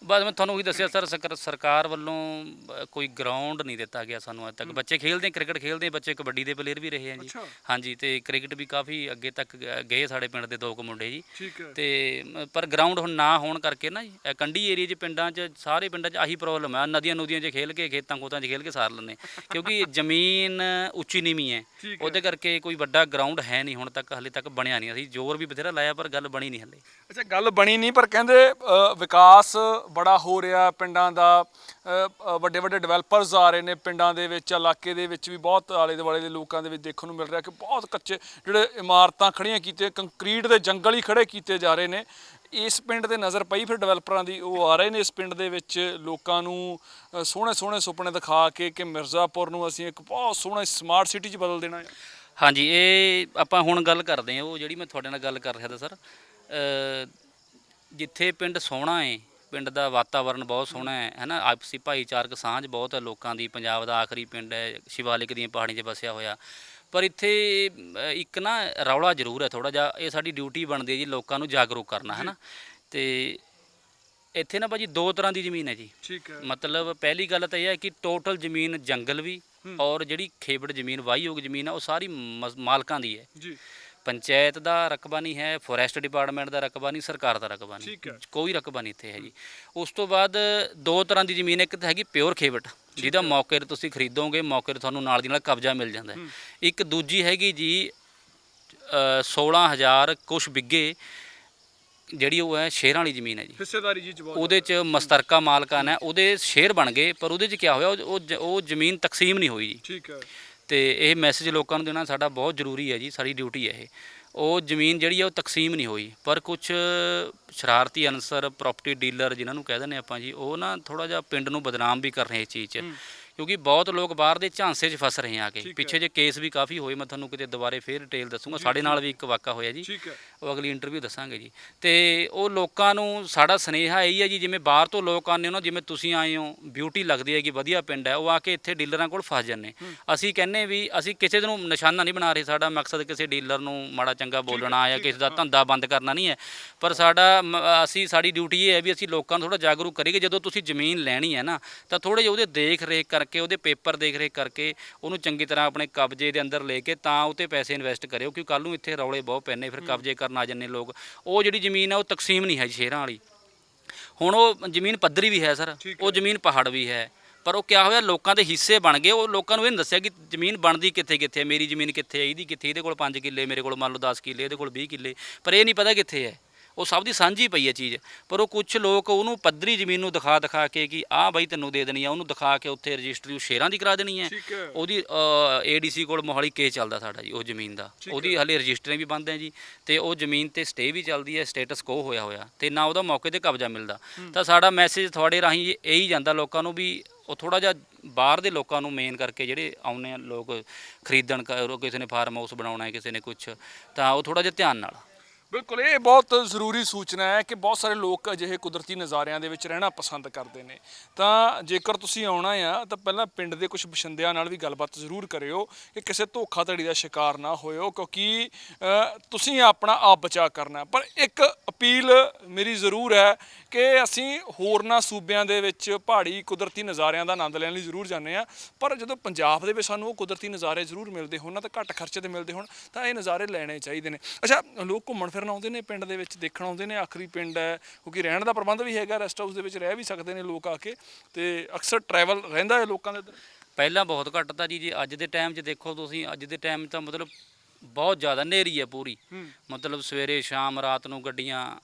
ਬਸ ਮੈਂ ਤੁਹਾਨੂੰ ਉਹੀ ਦੱਸਿਆ ਸਰ ਸਰਕਾਰ- ਸਰਕਾਰ ਵੱਲੋਂ ਅ, ਕੋਈ ਗਰਾਊਂਡ ਨਹੀਂ ਦਿੱਤਾ ਗਿਆ ਸਾਨੂੰ ਅੱਜ ਤੱਕ। ਬੱਚੇ ਖੇਡਦੇ ਕ੍ਰਿਕਟ ਖੇਡਦੇ ਬੱਚੇ ਕਬੱਡੀ ਦੇ ਪਲੇਅਰ ਵੀ ਰਹੇ ਆ ਜੀ। ਅੱਛਾ। ਹਾਂਜੀ ਤੇ ਕ੍ਰਿਕਟ ਵੀ ਕਾਫੀ ਅੱਗੇ ਤੱਕ ਗ- ਗਏ ਸਾਡੇ ਪਿੰਡ ਦੇ ਦੋ ਕੁ ਮੁੰਡੇ ਜੀ। ਠੀਕ ਹੈ। ਤੇ ਮ, ਪਰ ਗਰਾਊਂਡ ਹੁਣ ਨਾ ਹੋਣ ਕਰਕੇ ਨਾ ਜੀ ਇਹ ਕੰਢੀ ਏਰੀਆ 'ਚ ਪਿੰਡਾਂ 'ਚ ਸਾਰੇ ਪਿੰਡਾਂ 'ਚ ਆਹੀ ਪ੍ਰੋਬਲਮ ਹੈ ਨਦੀਆਂ ਨਦੀਆਂ 'ਚ ਖੇਲ ਕੇ ਖੇਤਾਂ ਖੋਤਾਂ 'ਚ ਖੇਲ ਕੇ ਸਾਰ ਲੈਂਦੇ ਕਿਉਂਕਿ ਜ਼ਮੀਨ ਉੱਚੀ ਨੀਵੀਂ ਹੈ। ਠੀਕ ਹੈ। ਉਹਦੇ ਕਰਕੇ ਕੋਈ ਵੱਡਾ ਗਰਾਊਂਡ ਹੈ ਨਹੀਂ ਹੁਣ ਤੱਕ ਹਲੇ ਤੱਕ ਬਣਿਆ ਨਹੀਂ। ਅਸੀਂ ਜ਼ੋਰ ਵੀ ਬਥੇਰਾ ਲਾਇਆ ਪਰ ਗੱਲ ਬਣੀ ਨਹੀਂ ਹਲੇ। ਅੱਛਾ ਗੱਲ ਬਣੀ ਨਹੀਂ ਪਰ ਕਹਿੰਦੇ ਅ, ਵਿਕਾਸ ਬੜਾ ਹੋ ਰਿਹਾ ਪਿੰਡਾਂ ਦਾ ਵੱਡੇ ਵੱਡੇ ਡਿਵੈਲਪਰਸ ਆ ਰਹੇ ਨੇ ਪਿੰਡਾਂ ਦੇ ਵਿੱਚ, ਇਲਾਕੇ ਦੇ ਵਿੱਚ ਵੀ ਬਹੁਤ ਆਲੇ ਦੁਆਲੇ ਦੇ ਲੋਕਾਂ ਦੇ ਵਿੱਚ ਦੇਖਣ ਨੂੰ ਮਿਲ ਰਿਹਾ ਕਿ ਬਹੁਤ ਕੱਚੇ ਜਿਹੜੇ ਇਮਾਰਤਾਂ ਖੜੀਆਂ ਕੀਤੀਆਂ ਕੰਕਰੀਟ ਦੇ ਜੰਗਲ ਹੀ ਖੜੇ ਕੀਤੇ ਜਾ ਰਹੇ ਨੇ। ਇਸ ਪਿੰਡ ਦੇ ਨਜ਼ਰ ਪਈ ਫਿਰ ਡਿਵੈਲਪਰਾਂ ਦੀ, ਉਹ ਆ ਰਹੇ ਨੇ ਇਸ ਪਿੰਡ ਦੇ ਵਿੱਚ ਲੋਕਾਂ ਨੂੰ ਸੋਹਣੇ ਸੋਹਣੇ ਸੁਪਨੇ ਦਿਖਾ ਕੇ ਕਿ ਮਿਰਜ਼ਾਪੁਰ ਨੂੰ ਅਸੀਂ ਇੱਕ ਬਹੁਤ ਸੋਹਣਾ ਸਮਾਰਟ ਸਿਟੀ 'ਚ ਬਦਲ ਦੇਣਾ ਹੈ। ਹਾਂਜੀ, ਇਹ ਆਪਾਂ ਹੁਣ ਗੱਲ ਕਰਦੇ ਹਾਂ, ਉਹ ਜਿਹੜੀ ਮੈਂ ਤੁਹਾਡੇ ਨਾਲ ਗੱਲ ਕਰ ਰਿਹਾ ਤਾਂ ਸਰ ਜਿੱਥੇ ਪਿੰਡ ਸੋਹਣਾ ਹੈ ਪਿੰਡ ਦਾ ਵਾਤਾਵਰਣ ਬਹੁਤ ਸੋਹਣਾ ਹੈ ਹੈਨਾ ਆਪਸੀ ਭਾਈਚਾਰਕ ਸਾਂਝ ਬਹੁਤ ਹੈ ਲੋਕਾਂ ਦੀ ਪੰਜਾਬ ਦਾ ਆਖਰੀ ਪਿੰਡ ਹੈ ਸ਼ਿਵਾਲਿਕ ਦੀਆਂ ਪਹਾੜੀਆਂ 'ਚ ਵਸਿਆ ਹੋਇਆ। ਪਰ ਇੱਥੇ ਇੱਕ ਨਾ ਰੌਲਾ ਜ਼ਰੂਰ ਹੈ ਥੋੜਾ ਜਿਹਾ ਇਹ ਸਾਡੀ ਡਿਊਟੀ ਬਣਦੀ ਹੈ ਜੀ ਲੋਕਾਂ ਨੂੰ ਜਾਗਰੂਕ ਕਰਨਾ ਹੈਨਾ ਤੇ ਇੱਥੇ ਨਾ ਭਾਜੀ ਦੋ ਤਰ੍ਹਾਂ ਦੀ ਜ਼ਮੀਨ ਹੈ ਜੀ। ਠੀਕ ਹੈ। ਮਤਲਬ ਪਹਿਲੀ ਗੱਲ ਤਾਂ ਇਹ ਹੈ ਕਿ ਟੋਟਲ ਜ਼ਮੀਨ ਜੰਗਲ ਵੀ ਔਰ ਜਿਹੜੀ ਖੇਬੜ ਜ਼ਮੀਨ ਵਾਹੀਯੋਗ ਜ਼ਮੀਨ ਆ ਉਹ ਸਾਰੀ ਮਾਲਕਾਂ ਦੀ ਹੈ। ਜੀ। ਪੰਚਾਇਤ ਦਾ ਰਕਬਾ ਨਹੀਂ ਹੈ ਫੋਰੈਸਟ ਡਿਪਾਰਟਮੈਂਟ ਦਾ ਰਕਬਾ ਨਹੀਂ ਸਰਕਾਰ ਦਾ ਰਕਬਾ ਨਹੀਂ। ਠੀਕ ਹੈ। ਕੋਈ ਰਕਬਾ ਨਹੀਂ ਇੱਥੇ ਹੈ ਜੀ ਉਸ ਤੋਂ ਬਾਅਦ ਦੋ ਤਰ੍ਹਾਂ ਦੀ ਜ਼ਮੀਨ ਇੱਕ ਤਾਂ ਹੈਗੀ ਪਿਓਰ ਖੇਵਟ ਜਿਹਦਾ ਮੌਕੇ ਤੇ ਤੁਸੀਂ ਖਰੀਦੋਗੇ ਮੌਕੇ ਤੇ ਤੁਹਾਨੂੰ ਨਾਲ ਦੀ ਨਾਲ ਕਬਜ਼ਾ ਮਿਲ ਜਾਂਦਾ ਹੈ। ਇੱਕ ਦੂਜੀ ਹੈਗੀ ਜੀ ਅ, 16000 ਕੁਛ ਬਿੱਗੇ ਜਿਹੜੀ ਉਹ ਹੈ ਸ਼ੇਰਾਂ ਵਾਲੀ ਜ਼ਮੀਨ ਹੈ ਜੀ। ਹਿੱਸੇਦਾਰੀ ਜੀ ਚ ਬਹੁਤ ਉਹਦੇ ਚ ਮਸਤਰਕਾ ਮਾਲਕਾਨ ਹੈ। ਉਹਦੇ ਸ਼ੇਅਰ ਬਣ ਗਏ ਪਰ ਉਹਦੇ ਚ ਕੀ ਹੋਇਆ ਉਹ- ਉਹ ਜ- ਉਹ ਜ਼ਮੀਨ ਤਕਸੀਮ ਨਹੀਂ ਹੋਈ ਜੀ। ਠੀਕ ਹੈ। ਤੇ ਇਹ ਮੈਸੇਜ ਲੋਕਾਂ ਨੂੰ ਦੇਣਾ ਸਾਡਾ ਬਹੁਤ ਜ਼ਰੂਰੀ ਹੈ ਜੀ, ਸਾਡੀ ਡਿਊਟੀ ਹੈ ਇਹ। ਉਹ ਜ਼ਮੀਨ ਜਿਹੜੀ ਆ, ਉਹ ਤਕਸੀਮ ਨਹੀਂ ਹੋਈ। ਪਰ ਕੁਝ ਸ਼ਰਾਰਤੀ ਅਨਸਰ ਪ੍ਰਾਪਰਟੀ ਡੀਲਰ ਜਿਨ੍ਹਾਂ ਨੂੰ ਕਹਿ ਦਿੰਦੇ ਆਪਾਂ ਜੀ, ਉਹ ਨਾ ਥੋੜਾ ਜਿਹਾ ਪਿੰਡ ਨੂੰ ਬਦਨਾਮ ਵੀ ਕਰ ਰਹੇ ਇਸ ਚੀਜ਼ 'ਚ। ਕਿਉਂਕਿ ਬਹੁਤ ਲੋਕ ਬਾਹਰ ਦੇ ਝਾਂਸੇ 'ਚ ਫਸ ਰਹੇ ਆ ਕੇ। ਪਿੱਛੇ ਜੇ ਕੇਸ ਵੀ ਕਾਫੀ ਹੋਏ ਮੈਂ ਤੁਹਾਨੂੰ ਕਿਤੇ ਦੁਬਾਰੇ ਫੇਰ ਡਿਟੇਲ ਦੱਸੂਗਾ। ਸਾਡੇ ਨਾਲ ਵੀ ਇੱਕ ਵਾਕਾ ਹੋਇਆ ਜੀ। ਉਹ ਅਗਲੀ ਇੰਟਰਵਿਊ ਦੱਸਾਂਗੇ ਜੀ। ਤੇ ਉਹ ਲੋਕਾਂ ਨੂੰ ਸਾਡਾ ਸਨੇਹਾ ਇਹੀ ਹੈ ਜੀ ਜਿਵੇਂ ਬਾਹਰ ਤੋਂ ਲੋਕ ਆਉਂਦੇ ਹੋ ਨਾ ਜਿਵੇਂ ਤੁਸੀਂ ਆਏ ਹੋ ਬਿਊਟੀ ਲੱਗਦੀ ਹੈ ਕਿ ਵਧੀਆ ਪਿੰਡ ਹੈ ਉਹ ਆ ਕੇ ਇੱਥੇ ਡੀਲਰਾਂ ਕੋਲ ਫਸ ਜਾਂਦੇ। ਅਸੀਂ ਕਹਿੰਨੇ ਵੀ ਅਸੀਂ ਕਿਸੇ ਨੂੰ ਨਿਸ਼ਾਨਾ ਨਹੀਂ ਬਣਾ ਰਹੇ ਸਾਡਾ ਮਕਸਦ ਕਿਸੇ ਡੀਲਰ ਨੂੰ ਮਾੜਾ ਚੰਗਾ ਬੋਲਣਾ ਜਾਂ ਕਿਸੇ ਦਾ ਧੰਦਾ ਬੰਦ ਕਰਨਾ ਨਹੀਂ ਹੈ। ਪਰ ਸਾਡਾ ਅਸੀਂ ਸਾਡੀ ਡਿਊਟੀ ਇਹ ਹੈ ਵੀ ਅਸੀਂ ਲੋਕਾਂ ਨੂੰ ਥੋੜਾ ਜਾਗਰੂਕ ਕਰੀਏ ਜਦੋਂ ਤੁਸੀਂ ਜ਼ਮੀਨ ਲੈਣੀ ਹੈ ਨਾ ਤਾਂ ਥੋੜੇ ਜਿਹੇ ਉਹਦੇ ਦੇਖ ਰੇਖ ਕਰਕੇ ਉਹਦੇ ਪੇਪਰ ਦੇਖ ਰੇਖ ਕਰਕੇ ਉਹਨੂੰ ਚੰਗੀ ਤਰ੍ਹਾਂ ਆਪਣੇ ਕਬਜ਼ੇ ਦੇ ਅੰਦਰ ਲੈ ਕੇ ਤਾਂ ਉਤੇ ਪੈਸੇ ਇਨਵੈਸਟ ਕਰਿਓ ਕਿਉਂਕਿ ਕੱਲ ਨੂੰ ਇੱਥੇ ਰੌਲੇ ਬਹੁਤ ਪੈਣੇ ਫਿਰ ਕਬਜ਼ੇ ਕਰਨ ਆ ਜੰਨੇ ਲੋਕ। ਉਹ ਜਿਹੜੀ ਜ਼ਮੀਨ ਹੈ ਉਹ ਤਕਸੀਮ ਨਹੀਂ ਹੈ ਸ਼ੇਰਾਂ ਵਾਲੀ। ਹੁਣ ਉਹ ਜ਼ਮੀਨ ਪੱਧਰੀ ਵੀ ਹੈ ਸਰ। ਉਹ ਜ਼ਮੀਨ ਪਹਾੜ ਵੀ ਹੈ। ਪਰ ਉਹ ਕਿਆ ਹੋਇਆ ਲੋਕਾਂ ਦੇ ਹਿੱਸੇ ਬਣ ਗਏ। ਉਹ ਲੋਕਾਂ ਨੂੰ ਇਹ ਨਹੀਂ ਦੱਸਿਆ ਕਿ ਜ਼ਮੀਨ ਬਣਦੀ ਕਿੱਥੇ ਕਿੱਥੇ ਹੈ ਮੇਰੀ ਜ਼ਮੀਨ ਕਿੱਥੇ ਹੈ ਇਹਦੀ ਕਿੱਥੇ ਇਹਦੇ ਕੋਲ 5 ਕਿੱਲੇ ਮੇਰੇ ਕੋਲ ਮੰਨ ਲਓ 10 ਕਿੱਲੇ ਇਹਦੇ ਕੋਲ 20 ਕਿੱਲੇ। ਪਰ ਇਹ ਨਹੀਂ ਪਤਾ ਕਿੱਥੇ ਹੈ। ਉਹ ਸਭ ਦੀ ਸਾਂਝੀ ਪਈ ਹੈ ਚੀਜ਼। ਪਰ ਉਹ ਕੁਝ ਲੋਕ ਉਹਨੂੰ ਪੱਧਰੀ ਜ਼ਮੀਨ ਨੂੰ ਦਿਖਾ ਦਿਖਾ ਕੇ ਕਿ ਆਹ ਬਾਈ ਤੈਨੂੰ ਦੇ ਦੇਣੀ ਆ ਉਹਨੂੰ ਦਿਖਾ ਕੇ ਉੱਥੇ ਰਜਿਸਟਰੀ ਉਹ ਸ਼ੇਰਾਂ ਦੀ ਕਰਾ ਦੇਣੀ ਹੈ। ਹੈ। ਉਹਦੀ ਏਡੀਸੀ ਕੋਲ ਮੋਹਾਲੀ ਕੇਸ ਚੱਲਦਾ ਸਾਡਾ ਜੀ ਉਹ ਜ਼ਮੀਨ ਦਾ। ਉਹਦੀ ਹਲੇ ਰਜਿਸਟਰੀ ਵੀ ਬੰਦ ਹੈ ਜੀ ਤੇ ਉਹ ਜ਼ਮੀਨ ਤੇ ਸਟੇ ਵੀ ਚੱਲਦੀ ਹੈ ਸਟੇਟਸ ਕੋ ਹੋਇਆ ਹੋਇਆ ਤੇ ਨਾ ਉਹਦਾ ਮੌਕੇ ਤੇ ਕਬਜ਼ਾ ਮਿਲਦਾ। ਤਾਂ ਸਾਡਾ ਮੈਸੇਜ ਤੁਹਾਡੇ ਰਾਹੀਂ ਇਹੀ ਜਾਂਦਾ ਲੋਕਾਂ ਨੂੰ ਵੀ ਉਹ ਥੋੜਾ ਜਿਹਾ ਬਾਹਰ ਦੇ ਲੋਕਾਂ ਨੂੰ ਮੇਨ ਕਰਕੇ ਜਿਹੜੇ ਆਉਂਦੇ ਆ ਲੋਕ ਖਰੀਦਣ ਕਿਸੇ ਨੇ ਫਾਰਮ ਹਾਊਸ ਬਣਾਉਣਾ ਹੈ ਕਿਸੇ ਨੇ ਕੁਝ ਤਾਂ ਉਹ ਥੋੜਾ ਜਿਹਾ ਧਿਆਨ ਨਾਲ। ਬਿਲਕੁਲ, ਇਹ ਬਹੁਤ ਜ਼ਰੂਰੀ ਸੂਚਨਾ ਹੈ ਕਿ ਬਹੁਤ ਸਾਰੇ ਲੋਕ ਅਜਿਹੇ ਕੁਦਰਤੀ ਨਜ਼ਾਰਿਆਂ ਦੇ ਵਿੱਚ ਰਹਿਣਾ ਪਸੰਦ ਕਰਦੇ ਨੇ। ਤਾਂ ਜੇਕਰ ਤੁਸੀਂ ਆਉਣਾ ਆ, ਤਾਂ ਪਹਿਲਾਂ ਪਿੰਡ ਦੇ ਕੁਝ ਬਸ਼ਿੰਦਿਆਂ ਨਾਲ ਵੀ ਗੱਲਬਾਤ ਜ਼ਰੂਰ ਕਰਿਓ ਕਿ ਕਿਸੇ ਧੋਖਾਧੜੀ ਦਾ ਸ਼ਿਕਾਰ ਨਾ ਹੋਇਓ, ਕਿਉਂਕਿ ਤੁਸੀਂ ਆਪਣਾ ਆਪ ਬਚਾ ਕਰਨਾ ਪਰ ਇੱਕ ਅਪੀਲ ਮੇਰੀ ਜ਼ਰੂਰ ਹੈ ਕਿ ਅਸੀਂ ਹੋਰਨਾਂ ਸੂਬਿਆਂ ਦੇ ਵਿੱਚ ਪਹਾੜੀ ਕੁਦਰਤੀ ਨਜ਼ਾਰਿਆਂ ਦਾ ਆਨੰਦ ਲੈਣ ਲਈ ਜ਼ਰੂਰ ਜਾਂਦੇ ਆ ਪਰ ਜਦੋਂ ਪੰਜਾਬ ਦੇ ਵਿੱਚ ਸਾਨੂੰ ਉਹ ਕੁਦਰਤੀ ਨਜ਼ਾਰੇ ਜ਼ਰੂਰ ਮਿਲਦੇ ਹੋਣ ਨਾ ਤਾਂ ਘੱਟ ਖਰਚੇ ਤੇ ਮਿਲਦੇ ਹੋਣ ਤਾਂ ਇਹ ਨਜ਼ਾਰੇ ਲੈਣੇ ਚਾਹੀਦੇ ਨੇ। ਅੱਛਾ ਲੋਕ ਘੁੰਮਣ ਫਿਰਨ ਆਉਂਦੇ ਨੇ ਪਿੰਡ ਦੇ ਵਿੱਚ ਦੇਖਣ ਆਉਂਦੇ ਨੇ ਆਖਰੀ ਪਿੰਡ ਹੈ ਕਿਉਂਕਿ ਰਹਿਣ ਦਾ ਪ੍ਰਬੰਧ ਵੀ ਹੈਗਾ ਰੈਸਟ ਹਾਊਸ ਦੇ ਵਿੱਚ ਰਹਿ ਵੀ ਸਕਦੇ ਨੇ ਲੋਕ ਆ ਕੇ ਤੇ ਅਕਸਰ ਟਰੈਵਲ ਰਹਿੰਦਾ ਹੈ ਲੋਕਾਂ ਦੇ ਪਹਿਲਾਂ ਬਹੁਤ ਘੱਟ ਤਾ ਜੀ ਜੇ ਅੱਜ ਦੇ ਟਾਈਮ 'ਚ ਦੇਖੋ ਤੁਸੀਂ ਅੱਜ ਦੇ ਟਾਈਮ ਤਾਂ ਮਤਲਬ ਬਹੁਤ ਜ਼ਿਆਦਾ ਹਨੇਰੀ ਹੈ ਪੂਰੀ। ਮਤਲਬ ਸਵੇਰੇ ਸ਼ਾਮ ਰਾਤ ਨੂੰ ਗੱਡੀਆਂ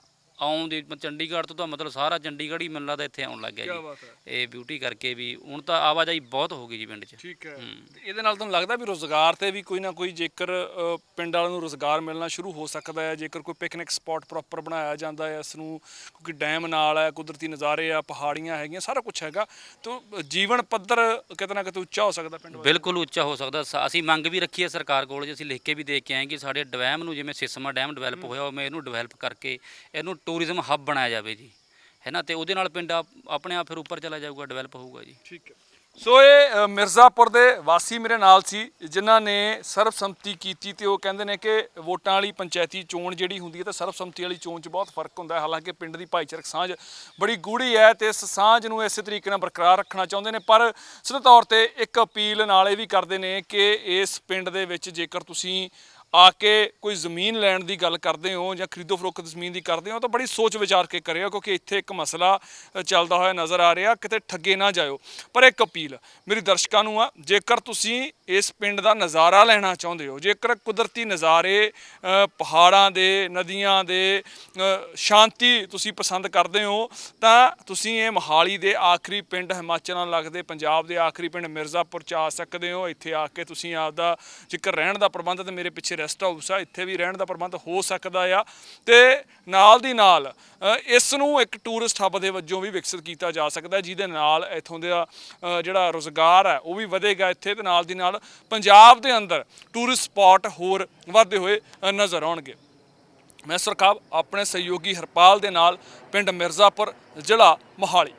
ਆਉਣ ਦੀ ਮ- ਚੰਡੀਗੜ੍ਹ ਤੋਂ ਤਾਂ ਮਤਲਬ ਸਾਰਾ ਚੰਡੀਗੜ੍ਹ ਹੀ ਮੈਨੂੰ ਲੱਗਦਾ ਇੱਥੇ ਆਉਣ ਲੱਗ ਗਿਆ ਜੀ। ਬਾਤ ਹੈ। ਇਹ ਬਿਊਟੀ ਕਰਕੇ ਵੀ ਹੁਣ ਤਾਂ ਆਵਾਜਾਈ ਬਹੁਤ ਹੋ ਗਈ ਜੀ ਪਿੰਡ 'ਚ। ਠੀਕ ਹੈ। ਤੇ ਇਹਦੇ ਨਾਲ ਤੁਹਾਨੂੰ ਲੱਗਦਾ ਵੀ ਰੋਜ਼ਗਾਰ ਤੇ ਵੀ ਕੋਈ ਨਾ ਕੋਈ ਜੇਕਰ ਅ, ਪਿੰਡ ਵਾਲਿਆਂ ਨੂੰ ਰੋਜ਼ਗਾਰ ਮਿਲਣਾ ਸ਼ੁਰੂ ਹੋ ਸਕਦਾ ਹੈ ਜੇਕਰ ਕੋਈ ਪਿਕਨਿਕ ਸਪੌਟ ਪ੍ਰੋਪਰ ਬਣਾਇਆ ਜਾਂਦਾ ਹੈ ਇਸ ਨੂੰ ਕਿਉਂਕਿ ਡੈਮ ਨਾਲ ਹੈ ਕੁਦਰਤੀ ਨਜ਼ਾਰੇ ਆ ਪਹਾੜੀਆਂ ਹੈਗੀਆਂ ਸਾਰਾ ਕੁਝ ਹੈਗਾ ਤਾਂ ਜੀਵਨ ਪੱਧਰ ਕਿਤੇ ਨਾ ਕਿਤੇ ਉੱਚਾ ਹੋ ਸਕਦਾ ਪਿੰਡ ਵਾਲਿਆਂ ਬਿਲਕੁਲ ਉੱਚਾ ਹੋ ਸਕਦਾ। ਸ- ਅਸੀਂ ਮੰਗ ਵੀ ਰੱਖੀ ਹੈ ਸਰਕਾਰ ਕੋਲ ਜੀ ਅਸੀਂ ਲਿਖ ਕੇ ਵੀ ਦੇ ਕੇ ਆਏ ਕਿ ਸਾਡੇ ਡੈਮ ਨੂੰ ਜਿਵੇਂ ਸਿਸਮਾ ਡੈਮ ਡਿਵੈਲਪ ਹੋਇਆ ਉਵੇਂ ਇਹਨੂੰ ਡਿਵੈਲਪ ਕਰਕੇ ਇਹਨੂੰ ਟੂਰਿਜ਼ਮ ਹੱਬ ਬਣਾਇਆ ਜਾਵੇ ਜੀ ਹੈ ਨਾ? ਤੇ ਉਹਦੇ ਨਾਲ ਪਿੰਡ ਆਪ- ਆਪਣੇ ਆਪ ਫਿਰ ਉੱਪਰ ਚਲਾ ਜਾਊਗਾ ਡਿਵੈਲਪ ਹੋਊਗਾ ਜੀ। ਠੀਕ ਹੈ। ਸੋ ਇਹ ਅ, ਮਿਰਜ਼ਾਪੁਰ ਦੇ ਵਾਸੀ ਮੇਰੇ ਨਾਲ ਸੀ ਜਿਨ੍ਹਾਂ ਨੇ ਸਰਬਸੰਮਤੀ ਕੀਤੀ ਤੇ ਉਹ ਕਹਿੰਦੇ ਨੇ ਕਿ ਵੋਟਾਂ ਵਾਲੀ ਪੰਚਾਇਤੀ ਚੋਣ ਜਿਹੜੀ ਹੁੰਦੀ ਹੈ ਤਾਂ ਸਰਬਸੰਮਤੀ ਵਾਲੀ ਚੋਣ 'ਚ ਬਹੁਤ ਫ਼ਰਕ ਹੁੰਦਾ ਹੈ। ਹਾਲਾਂਕਿ ਪਿੰਡ ਦੀ ਭਾਈਚਾਰਕ ਸਾਂਝ ਬੜੀ ਗੂੜੀ ਹੈ ਤੇ ਇਸ ਸਾਂਝ ਨੂੰ ਇਸੇ ਤਰੀਕੇ ਨਾਲ ਬਰਕਰਾਰ ਰੱਖਣਾ ਚਾਹੁੰਦੇ ਨੇ ਪਰ ਸਿੱਧੇ ਤੌਰ ਤੇ ਇੱਕ ਅਪੀਲ ਨਾਲ ਇਹ ਵੀ ਕਰਦੇ ਨੇ ਕਿ ਇਸ ਪਿੰਡ ਦੇ ਵਿੱਚ ਜੇਕਰ ਤੁਸੀਂ ਆ ਕੇ ਕੋਈ ਜ਼ਮੀਨ ਲੈਣ ਦੀ ਗੱਲ ਕਰਦੇ ਹੋ ਜਾਂ ਖਰੀਦੋ ਫਰੋਖਤ ਜ਼ਮੀਨ ਦੀ ਕਰਦੇ ਹੋ ਤਾਂ ਬੜੀ ਸੋਚ ਵਿਚਾਰ ਕੇ ਕਰਿਓ, ਕਿਉਂਕਿ ਇੱਥੇ ਇੱਕ ਮਸਲਾ ਚੱਲਦਾ ਹੋਇਆ ਨਜ਼ਰ ਆ ਰਿਹਾ, ਕਿਤੇ ਠੱਗੇ ਨਾ ਜਾਇਓ। ਪਰ ਇੱਕ ਅਪੀਲ ਮੇਰੀ ਦਰਸ਼ਕਾਂ ਨੂੰ ਆ, ਜੇਕਰ ਤੁਸੀਂ ਇਸ ਪਿੰਡ ਦਾ ਨਜ਼ਾਰਾ ਲੈਣਾ ਚਾਹੁੰਦੇ ਹੋ, ਜੇਕਰ ਕੁਦਰਤੀ ਨਜ਼ਾਰੇ ਪਹਾੜਾਂ ਦੇ, ਨਦੀਆਂ ਦੇ ਸ਼ਾਂਤੀ ਤੁਸੀਂ ਪਸੰਦ ਕਰਦੇ ਹੋ, ਤਾਂ ਤੁਸੀਂ ਇਹ ਮੋਹਾਲੀ ਦੇ ਆਖਰੀ ਪਿੰਡ, ਹਿਮਾਚਲ ਨਾਲ ਲੱਗਦੇ, ਪੰਜਾਬ ਦੇ ਆਖਰੀ ਪਿੰਡ ਮਿਰਜ਼ਾਪੁਰ ਚ ਆ ਸਕਦੇ ਹੋ। ਇੱਥੇ ਆ ਕੇ ਤੁਸੀਂ ਆਪਦਾ ਜੇਕਰ ਰਹਿਣ ਦਾ ਪ੍ਰਬੰਧ ਤੇ ਮੇਰੇ ਪਿੱਛੇ ਰੈਸਟ ਹਾਊਸ ਆ, ਇੱਥੇ ਵੀ ਰਹਿਣ ਦਾ ਪ੍ਰਬੰਧ ਹੋ ਸਕਦਾ ਆ ਤੇ ਨਾਲ ਦੀ ਨਾਲ ਇਸ ਨੂੰ ਇੱਕ ਟੂਰਿਸਟ ਹੱਬ ਦੇ ਵਜੋਂ ਵੀ ਵਿਕਸਿਤ ਕੀਤਾ ਜਾ ਸਕਦਾ, ਜਿਹਦੇ ਨਾਲ ਇੱਥੋਂ ਦਾ ਜਿਹੜਾ ਰੋਜ਼ਗਾਰ ਹੈ ਉਹ ਵੀ ਵਧੇਗਾ ਇੱਥੇ ਤੇ ਨਾਲ ਦੀ ਨਾਲ ਪੰਜਾਬ ਦੇ ਅੰਦਰ ਟੂਰਿਸਟ ਸਪੌਟ ਹੋਰ ਵਧਦੇ ਹੋਏ ਨਜ਼ਰ ਆਉਣਗੇ। ਮੈਂ ਸਰਕਾਬ ਆਪਣੇ ਸਹਿਯੋਗੀ ਹਰਪਾਲ ਦੇ ਨਾਲ ਪਿੰਡ ਮਿਰਜ਼ਾਪੁਰ, ਜ਼ਿਲ੍ਹਾ ਮੋਹਾਲੀ।